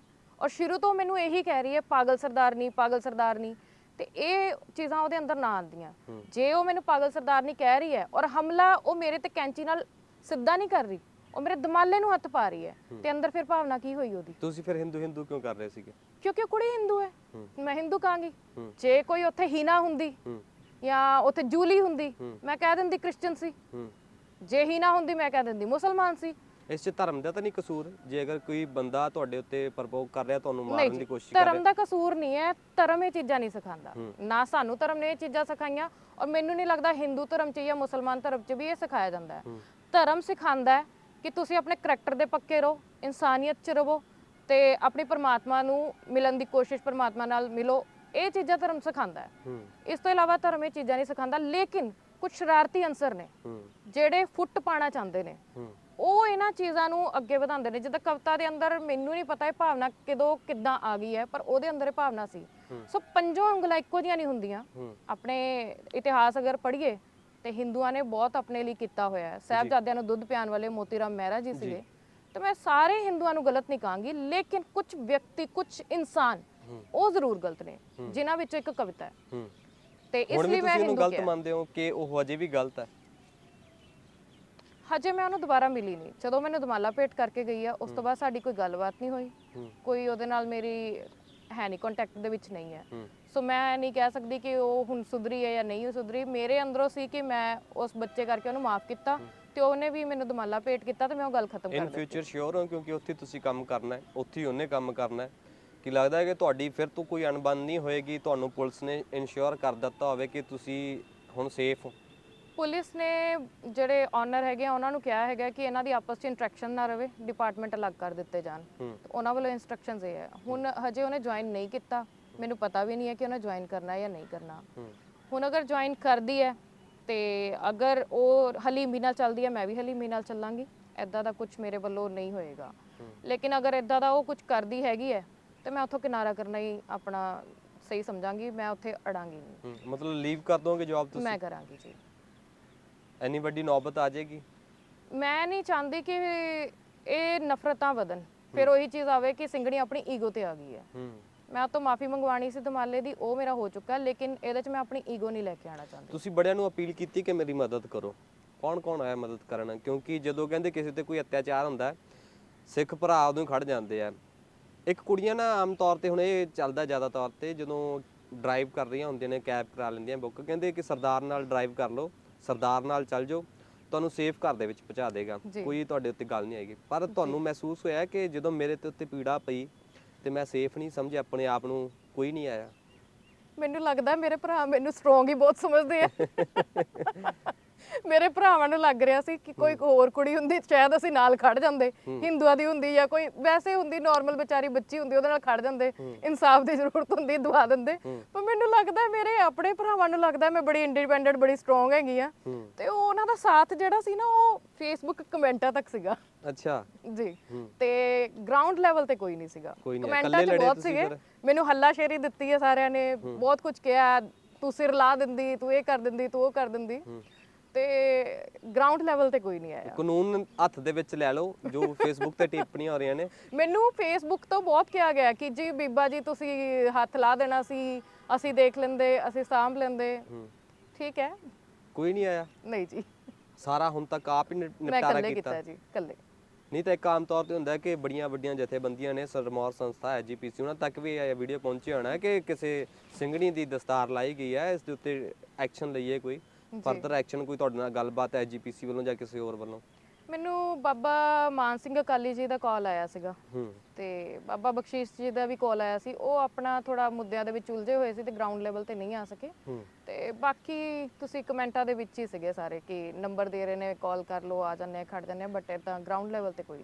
ਔਰ ਸ਼ੁਰੂ ਤੋਂ ਮੈਨੂੰ ਇਹੀ ਕਹਿ ਰਹੀ ਹੈ ਪਾਗਲ ਸਰਦਾਰਨੀ ਪਾਗਲ ਸਰਦਾਰਨੀ ਤੇ ਇਹ ਚੀਜ਼ਾਂ ਉਹਦੇ ਅੰਦਰ ਨਾ ਆਉਂਦੀਆਂ। ਜੇ ਉਹ ਮੈਨੂੰ ਪਾਗਲ ਸਰਦਾਰਨੀ ਕਹਿ ਰਹੀ ਹੈ ਔਰ ਹਮਲਾ ਉਹ ਮੇਰੇ ਤੇ ਕੈਂਚੀ ਨਾਲ ਸਿੱਧਾ ਨਹੀਂ ਕਰ ਰਹੀ ਉਹ ਮੇਰੇ ਦਮਾਲੇ ਨੂੰ ਹੱਥ ਪਾ ਰਹੀ ਹੈ ਤੇ ਅੰਦਰ ਫਿਰ ਭਾਵਨਾ ਕੀ ਹੋਈ ਉਹਦੀ? ਤੁਸੀਂ ਫਿਰ ਹਿੰਦੂ ਹਿੰਦੂ ਕਿਉਂ ਕਰ ਰਹੇ ਸੀਗੇ? ਕਿਉਂਕਿ ਉਹ ਕੁੜੀ ਹਿੰਦੂ ਹੈ। ਮੈਂ ਹਿੰਦੂ ਕਹਾਂਗੀ। ਜੇ ਕੋਈ ਉੱਥੇ ਹੀਨਾ ਹੁੰਦੀ ਜਾਂ ਉੱਥੇ ਜੂਲੀ ਹੁੰਦੀ ਮੈਂ ਕਹਿ ਦਿੰਦੀ ਕ੍ਰਿਸਚੀਅਨ ਸੀ। ਜੇ ਹੀਨਾ ਹੁੰਦੀ ਮੈਂ ਕਹਿ ਦਿੰਦੀ ਮੁਸਲਮਾਨ ਸੀ। ਇਸ 'ਚ ਧਰਮ ਦਾ ਤਾਂ ਨਹੀਂ ਕਸੂਰ? ਜੇ ਅਗਰ ਕੋਈ ਬੰਦਾ ਤੁਹਾਡੇ ਉੱਤੇ ਪ੍ਰਪੋਕ ਕਰ ਰਿਹਾ ਤੁਹਾਨੂੰ ਮਾਰਨ ਦੀ ਕੋਸ਼ਿਸ਼ ਕਰ ਧਰਮ ਦਾ ਕਸੂਰ ਨਹੀਂ ਹੈ ਧਰਮ ਇਹ ਚੀਜ਼ਾਂ ਨਹੀਂ ਸਿਖਾਉਂਦਾ। ਨਾ ਸਾਨੂੰ ਧਰਮ ਨੇ ਇਹ ਚੀਜ਼ਾਂ ਸਿਖਾਈਆਂ ਔਰ ਮੈਨੂੰ ਨਹੀਂ ਲੱਗਦਾ ਹਿੰਦੂ ਧਰਮ 'ਚ ਜਾਂ ਮੁਸਲਮਾਨ ਧਰਮ 'ਚ ਵੀ ਇਹ ਸਿਖਾਇਆ ਜਾਂਦਾ ਹੈ। ਧਰਮ ਸਿਖਾਉਂਦਾ ਹੈ ਕਿ ਤੁਸੀਂ ਆਪਣੇ ਕਰੈਕਟਰ ਦੇ ਪੱਕੇ ਰਹੋ ਇਨਸਾਨੀਅਤ 'ਚ ਰਹੋ ਤੇ ਆਪਣੀ ਪਰਮਾਤਮਾ ਨੂੰ ਮਿਲਣ ਦੀ ਕੋਸ਼ਿਸ਼ ਪਰਮਾਤਮਾ ਨਾਲ ਮਿਲੋ ਇਹ ਚੀਜ਼ਾਂ ਧਰਮ ਸਿਖਾਉਂਦਾ ਹੈ। ਇਸ ਤੋਂ ਇਲਾਵਾ ਧਰਮ ਇਹ ਚੀਜ਼ਾਂ ਨਹੀਂ ਸਿਖਾਉਂਦਾ ਲੇਕਿਨ ਕੁਝ ਸ਼ਰਾਰਤੀ ਅੰਸਰ ਨੇ ਜਿਹੜੇ ਫੁੱਟ ਪਾਣਾ ਚਾਹੁੰਦੇ ਨੇ। ਉਹ ਇਹਨਾਂ ਚੀਜ਼ਾਂ ਨੂੰ ਅੱਗੇ ਵਧਾਉਂਦੇ ਨੇ। ਜਿੱਦਾਂ ਕਵਿਤਾ ਦੇ ਅੰਦਰ ਮੈਨੂੰ ਨਹੀਂ ਪਤਾ ਇਹ ਭਾਵਨਾ ਕਦੋਂ ਕਿੱਦਾਂ ਆ ਗਈ ਹੈ ਪਰ ਉਹਦੇ ਅੰਦਰ ਇਹ ਭਾਵਨਾ ਸੀ। ਸੋ ਪੰਜੋਂ ਉਂਗਲਾਂ ਇੱਕੋ ਜਿਹੀਆਂ ਨਹੀਂ ਹੁੰਦੀਆਂ। ਆਪਣੇ ਇਤਿਹਾਸ ਅਗਰ ਪੜ੍ਹੀਏ ਤੇ ਹਿੰਦੂਆਂ ਨੇ ਬਹੁਤ ਆਪਣੇ ਲਈ ਕੀਤਾ ਹੋਇਆ ਹੈ। ਸਾਹਿਬਜ਼ਾਦਿਆਂ ਨੂੰ ਦੁੱਧ ਪਿਆਉਣ ਵਾਲੇ ਮੋਤੀਰਾਮ ਮਹਿਰਾ ਜੀ ਸੀਗੇ। ਤੇ ਮੈਂ ਸਾਰੇ ਹਿੰਦੂਆਂ ਨੂੰ ਗਲਤ ਨਹੀਂ ਕਹਾਂਗੀ ਲੇਕਿਨ ਕੁਝ ਵਿਅਕਤੀ ਕੁਝ ਇਨਸਾਨ ਉਹ ਜ਼ਰੂਰ ਗਲਤ ਨੇ ਜਿਨ੍ਹਾਂ ਵਿੱਚੋਂ ਇੱਕ ਕਵਿਤਾ ਹੈ। ਤੇ ਇਸ ਲਈ ਮੈਂ ਹਿੰਦੂ ਗਲਤ ਮੰਨਦੇ ਹੋ ਕਿ ਉਹ ਅਜੇ ਵੀ ਗਲਤ ਹੈ? ਹਜੇ ਮੈਂ ਉਹਨੂੰ ਦੁਬਾਰਾ ਮਿਲੀ ਨਹੀਂ। ਜਦੋਂ ਮੈਨੂੰ ਦਮਾਲਾ ਭੇਟ ਕਰਕੇ ਗਈ ਆ ਉਸ ਤੋਂ ਬਾਅਦ ਸਾਡੀ ਕੋਈ ਗੱਲਬਾਤ ਨਹੀਂ ਹੋਈ। ਕੋਈ ਉਹਦੇ ਨਾਲ ਮੇਰੀ ਹੈ ਨਹੀਂ ਕੰਟੈਕਟ ਦੇ ਵਿੱਚ ਨਹੀਂ ਹੈ। ਹੂੰ। ਸੋ ਮੈਂ ਨਹੀਂ ਕਹਿ ਸਕਦੀ ਕਿ ਉਹ ਹੁਣ ਸੁਧਰੀ ਹੈ ਜਾਂ ਨਹੀਂ ਸੁਧਰੀ। ਮੇਰੇ ਅੰਦਰੋਂ ਸੀ ਕਿ ਮੈਂ ਉਸ ਬੱਚੇ ਕਰਕੇ ਉਹਨੂੰ ਮਾਫ ਕੀਤਾ। ਤੇ ਉਹਨੇ ਵੀ ਮੈਨੂੰ ਦਮਾਲਾ ਭੇਟ ਕੀਤਾ ਤੇ ਮੈਂ ਉਹ ਗੱਲ ਖਤਮ ਕਰ ਇਨ ਦਿੱਤੀ। ਫਿਊਚਰ ਸ਼ੋਰ ਹੋ ਕਿਉਂਕਿ ਉੱਥੇ ਤੁਸੀਂ ਕੰਮ ਕਰਨਾ ਹੈ ਉੱਥੇ ਹੀ ਉਹਨੇ ਕੰਮ ਕਰਨਾ ਹੈ। ਕੀ ਲੱਗਦਾ ਹੈ ਕਿ ਤੁਹਾਡੀ ਫਿਰ ਤੋਂ ਕੋਈ ਅਣਬਣ ਨਹੀਂ ਹੋਏਗੀ? ਤੁਹਾਨੂੰ ਪੁਲਿਸ ਨੇ ਇਨਸ਼ੋਰ ਕਰ ਦਿੱਤਾ ਹੋਵੇ ਕਿ ਤੁਸੀਂ ਹੁਣ ਸੇਫ ਹੋ। ਪੁਲਿਸ ਨੇ ਜਿਹੜੇ ਓਨਰ ਹੈਗੇ ਆ ਉਹਨਾਂ ਨੂੰ ਕਿਹਾ ਹੈਗਾ ਕਿ ਇਹਨਾਂ ਦੀ ਆਪਸ 'ਚ ਇੰਟਰੈਕਸ਼ਨ ਨਾ ਰਵੇ ਡਿਪਾਰਟਮੈਂਟ ਅਲੱਗ ਕਰ ਦਿੱਤੇ ਜਾਣ। ਹੂੰ। ਤੇ ਉਹਨਾਂ ਵੱਲੋਂ ਇਨਸਟਰਕਸ਼ਨਸ ਇਹ ਹੈ। ਹੁਣ ਹਜੇ ਉਹਨੇ ਜੁਆਇਨ ਨਹੀਂ ਕੀਤਾ। ਮੈਨੂੰ ਪਤਾ ਵੀ ਨਹੀਂ ਹੈ ਕਿ ਉਹਨੇ ਜੁਆਇਨ ਕਰਨਾ ਹੈ ਜਾਂ ਨਹੀਂ ਕਰਨਾ। ਹੂੰ। ਹੁਣ ਅਗਰ ਜੁਆਇਨ ਕਰਦੀ ਹੈ ਤੇ ਅਗਰ ਉਹ ਹਲੀਮੀ ਨਾਲ ਚੱਲਦੀ ਹੈ ਮੈਂ ਵੀ ਹਲੀਮੀ ਨਾਲ ਚੱਲਾਂਗੀ। ਐਦਾਂ ਦਾ ਕੁਝ ਮੇਰੇ ਵੱਲੋਂ ਨਹੀਂ ਹੋਏਗਾ। ਲੇਕਿਨ ਅਗਰ ਐਦਾਂ ਦਾ ਉਹ ਕੁਝ ਕਰਦੀ ਹੈਗੀ ਹੈ ਤੇ ਮੈਂ ਉੱਥੋਂ ਕਿਨਾਰਾ ਕਰਨਾ ਹੀ ਆਪਣਾ ਸਹੀ ਸਮਝਾਂਗੀ ਮੈਂ ਉੱਥੇ ਅੜਾਂਗੀ ਨਹੀਂ। ਹੂੰ ਮਤਲਬ ਲੀਵ ਕਰ ਦੋਗੇ ਜਵਾਬ ਤੁਸੀਂ? ਮੈਂ ਕਰਾਂਗੀ ਜੀ। ਇੰਨੀ ਵੱਡੀ ਨੌਬਤ ਆ ਜਾਏਗੀ? ਮੈਂ ਨਹੀਂ ਚਾਹੁੰਦੀ ਕਿ ਇਹ ਨਫ਼ਰਤਾਂ ਵਧਣ। ਫਿਰ ਉਹੀ ਚੀਜ਼ ਆਵੇ ਕਿ ਸਿੰਗੜੀ ਆਪਣੀ ਈਗੋ ਤੇ ਆ ਗਈ ਹੈ। ਹੂੰ। ਮੈਂ ਉਹ ਤੋਂ ਮਾਫੀ ਮੰਗਵਾਣੀ ਸੀ ਦਮਾਲੇ ਦੀ ਉਹ ਮੇਰਾ ਹੋ ਚੁੱਕਾ ਲੇਕਿਨ ਇਹਦੇ 'ਚ ਮੈਂ ਆਪਣੀ ਈਗੋ ਨਹੀਂ ਲੈ ਕੇ ਆਣਾ ਚਾਹੁੰਦੀ। ਤੁਸੀਂ ਬੜਿਆਂ ਨੂੰ ਅਪੀਲ ਕੀਤੀ ਕਿ ਮੇਰੀ ਮਦਦ ਕਰੋ। ਕੌਣ ਕੌਣ ਆਇਆ ਮਦਦ ਕਰਨ? ਕਿਉਂਕਿ ਜਦੋਂ ਕਹਿੰਦੇ ਕਿਸੇ ਤੇ ਕੋਈ ਅਤਿਆਚਾਰ ਹੁੰਦਾ ਸਿੱਖ ਭਰਾ ਉਦੋਂ ਹੀ ਖੜ ਜਾਂਦੇ ਆ। ਇੱਕ ਕੁੜੀਆਂ ਨਾ ਆਮ ਤੌਰ ਤੇ ਹੁਣ ਇਹ ਚੱਲਦਾ ਜ਼ਿਆਦਾ ਤੌਰ ਤੇ ਜਦੋਂ ਡਰਾਈਵ ਕਰ ਰਹੀਆਂ ਹੁੰਦੀਆਂ ਨੇ ਕੈਬ ਕਰਾ ਲੈਂਦੀਆਂ ਬੁੱਕ ਕਹਿੰਦੇ ਕਿ ਸਰਦਾਰ ਨਾਲ ਡਰਾਈਵ ਕਰ ਲਓ ਸਰਦਾਰ ਨਾਲ ਚੱਲ ਜਾਓ ਤੁਹਾਨੂੰ ਸੇਫ ਘਰ ਦੇ ਵਿੱਚ ਪਹੁੰਚਾ ਦੇਗਾ। ਜੀ। ਕੋਈ ਤੁਹਾਡੇ ਉੱਤੇ ਗੱਲ ਨਹੀਂ ਆਏਗੀ। ਪਰ ਤੁਹਾਨੂੰ ਮਹਿਸੂਸ ਹੋਇਆ ਕਿ ਜਦੋਂ ਮੇਰੇ ਤੇ ਉੱਤੇ ਪੀੜਾ ਪਈ ਤੇ ਮੈਂ ਸੇਫ ਨਹੀਂ ਸਮਝਿਆ ਆਪਣੇ ਆਪ ਨੂੰ ਕੋਈ ਨਹੀਂ ਆਇਆ। ਮੈਨੂੰ ਲੱਗਦਾ ਮੇਰੇ ਭਰਾ ਮੈਨੂੰ ਸਟਰੋਂਗ ਹੀ ਬਹੁਤ ਸਮਝਦੇ ਆ। ਮੇਰੇ ਭਰਾਵਾਂ ਨੂੰ ਲੱਗ ਰਿਹਾ ਸੀ ਕਿ ਕੋਈ ਹੋਰ ਕੁੜੀ ਹੁੰਦੀ ਸ਼ਾਇਦ ਅਸੀਂ ਨਾਲ ਖੜ ਜਾਂਦੇ। ਹਿੰਦੂਆਂ ਦੀ ਹੁੰਦੀ ਜਾਂ ਕੋਈ ਵੈਸੇ ਹੁੰਦੀ ਨਾਰਮਲ ਵਿਚਾਰੀ ਬੱਚੀ ਹੁੰਦੀ ਉਹਦੇ ਨਾਲ ਖੜ ਜਾਂਦੇ। ਇਨਸਾਫ ਦੀ ਜ਼ਰੂਰਤ ਹੁੰਦੀ ਦਵਾ ਦਿੰਦੇ। ਪਰ ਮੈਨੂੰ ਲੱਗਦਾ ਮੇਰੇ ਆਪਣੇ ਭਰਾਵਾਂ ਨੂੰ ਲੱਗਦਾ ਮੈਂ ਬੜੀ ਇੰਡੀਪੈਂਡੈਂਟ ਬੜੀ ਸਟਰੋਂਗ ਹੈਗੀ ਆ। ਤੇ ਉਹ ਉਹਨਾਂ ਦਾ ਸਾਥ ਜਿਹੜਾ ਸੀ ਨਾ ਉਹ ਫੇਸਬੁੱਕ ਕਮੈਂਟਾਂ ਤੱਕ ਸੀਗਾ। ਅੱਛਾ। ਜੀ। ਤੇ ਗਰਾਊਂਡ ਲੈਵਲ ਤੇ ਕੋਈ ਨਹੀਂ ਸੀਗਾ। ਕਮੈਂਟਾਂ 'ਚ ਬਹੁਤ ਸੀਗੇ? ਮੈਨੂੰ ਹੱਲਾਸ਼ੇਰੀ ਦਿੱਤੀ ਹੈ ਸਾਰਿਆਂ ਨੇ ਬਹੁਤ ਕੁਝ ਕਿਹਾ ਤੂੰ ਸਿਰ ਲਾ ਦਿੰਦੀ ਤੂੰ ਇਹ ਕਰ ਦਿੰਦੀ ਤੂੰ ਉਹ ਕਰ ਦਿੰਦੀ। ਤੇ ਗਰਾਊਂਡ ਲੈਵਲ ਤੇ ਕੋਈ ਨਹੀਂ ਆਇਆ। ਕਾਨੂੰਨ ਹੱਥ ਦੇ ਵਿੱਚ ਲੈ ਲਓ ਜੋ ਫੇਸਬੁੱਕ ਤੇ ਟਿੱਪਣੀਆਂ ਹੋ ਰਹੀਆਂ ਨੇ। ਮੈਨੂੰ ਫੇਸਬੁੱਕ ਤੋਂ ਬਹੁਤ ਕਿਹਾ ਗਿਆ ਕਿ ਜੀ ਬੀਬਾ ਜੀ ਤੁਸੀਂ ਹੱਥ ਲਾ ਦੇਣਾ ਸੀ ਅਸੀਂ ਦੇਖ ਲੈਂਦੇ ਅਸੀਂ ਸਾਂਭ ਲੈਂਦੇ। ਠੀਕ ਹੈ। ਕੋਈ ਨਹੀਂ ਆਇਆ। ਨਹੀਂ ਜੀ। ਸਾਰਾ ਹੁਣ ਤੱਕ ਆਪ ਹੀ ਨਿ- ਮੈਂ ਨਿਪਟਾਰਾ ਇਕੱਲੇ ਕੀਤਾ। ਕੀਤਾ ਜੀ ਇਕੱਲੇ। ਨਹੀਂ ਤਾਂ ਇੱਕ ਆਮ ਤੌਰ ਤੇ ਹੁੰਦਾ ਹੈ ਕਿ ਬੜੀਆਂ ਵੱਡੀਆਂ ਜਥੇਬੰਦੀਆਂ ਨੇ ਸਰਮੌਰ ਸੰਸਥਾ ਹੈ ਜੀਪੀਸੀ ਉਹਨਾਂ ਤੱਕ ਵੀ ਇਹ ਵੀਡੀਓ ਪਹੁੰਚੀ ਹੋਣਾ ਹੈ ਕਿ ਕਿਸੇ ਸਿੰਘਣੀ ਦੀ ਦਸਤਾਰ ਲਾਈ ਗਈ ਹੈ ਇਸ ਦੇ ਉੱਤੇ ਐਕਸ਼ਨ ਲਈਏ ਕੋਈ। ਫਰਦਰ ਐਕਸ਼ਨ ਕੋਈ ਤੁਹਾਡੇ ਨਾਲ ਗੱਲਬਾਤ ਹੈ ਜੀਪੀਸੀ ਵੱਲੋਂ ਜਾਂ ਕਿਸੇ ਹੋਰ ਵੱਲੋਂ? ਮੈਨੂੰ ਬਾਬਾ ਮਾਨ ਸਿੰਘ ਅਕਾਲੀ ਜੀ ਦਾ ਕਾਲ ਆਇਆ ਸੀਗਾ। ਹੂੰ। ਤੇ ਬਾਬਾ ਬਖਸ਼ੀਸ਼ ਜੀ ਦਾ ਵੀ ਕਾਲ ਆਇਆ ਸੀ। ਉਹ ਆਪਣਾ ਥੋੜਾ ਮੁੱਦਿਆਂ ਦੇ ਵਿੱਚ ਉਲਝੇ ਹੋਏ ਸੀ ਤੇ ਗਰਾਊਂਡ ਲੈਵਲ ਤੇ ਨਹੀਂ ਆ ਸਕੇ। ਹੂੰ। ਤੇ ਬਾਕੀ ਤੁਸੀਂ ਕਮੈਂਟਾਂ ਦੇ ਵਿੱਚ ਹੀ ਸੀਗੇ ਸਾਰੇ ਕਿ ਨੰਬਰ ਦੇ ਰਹੇ ਨੇ ਕਾਲ ਕਰ ਲਓ ਆ ਜਾਂਦੇ ਆ ਖੜ ਜਾਂਦੇ ਆ ਬਟ ਤਾਂ ਗਰਾਊਂਡ ਲੈਵਲ ਤੇ ਕੋਈ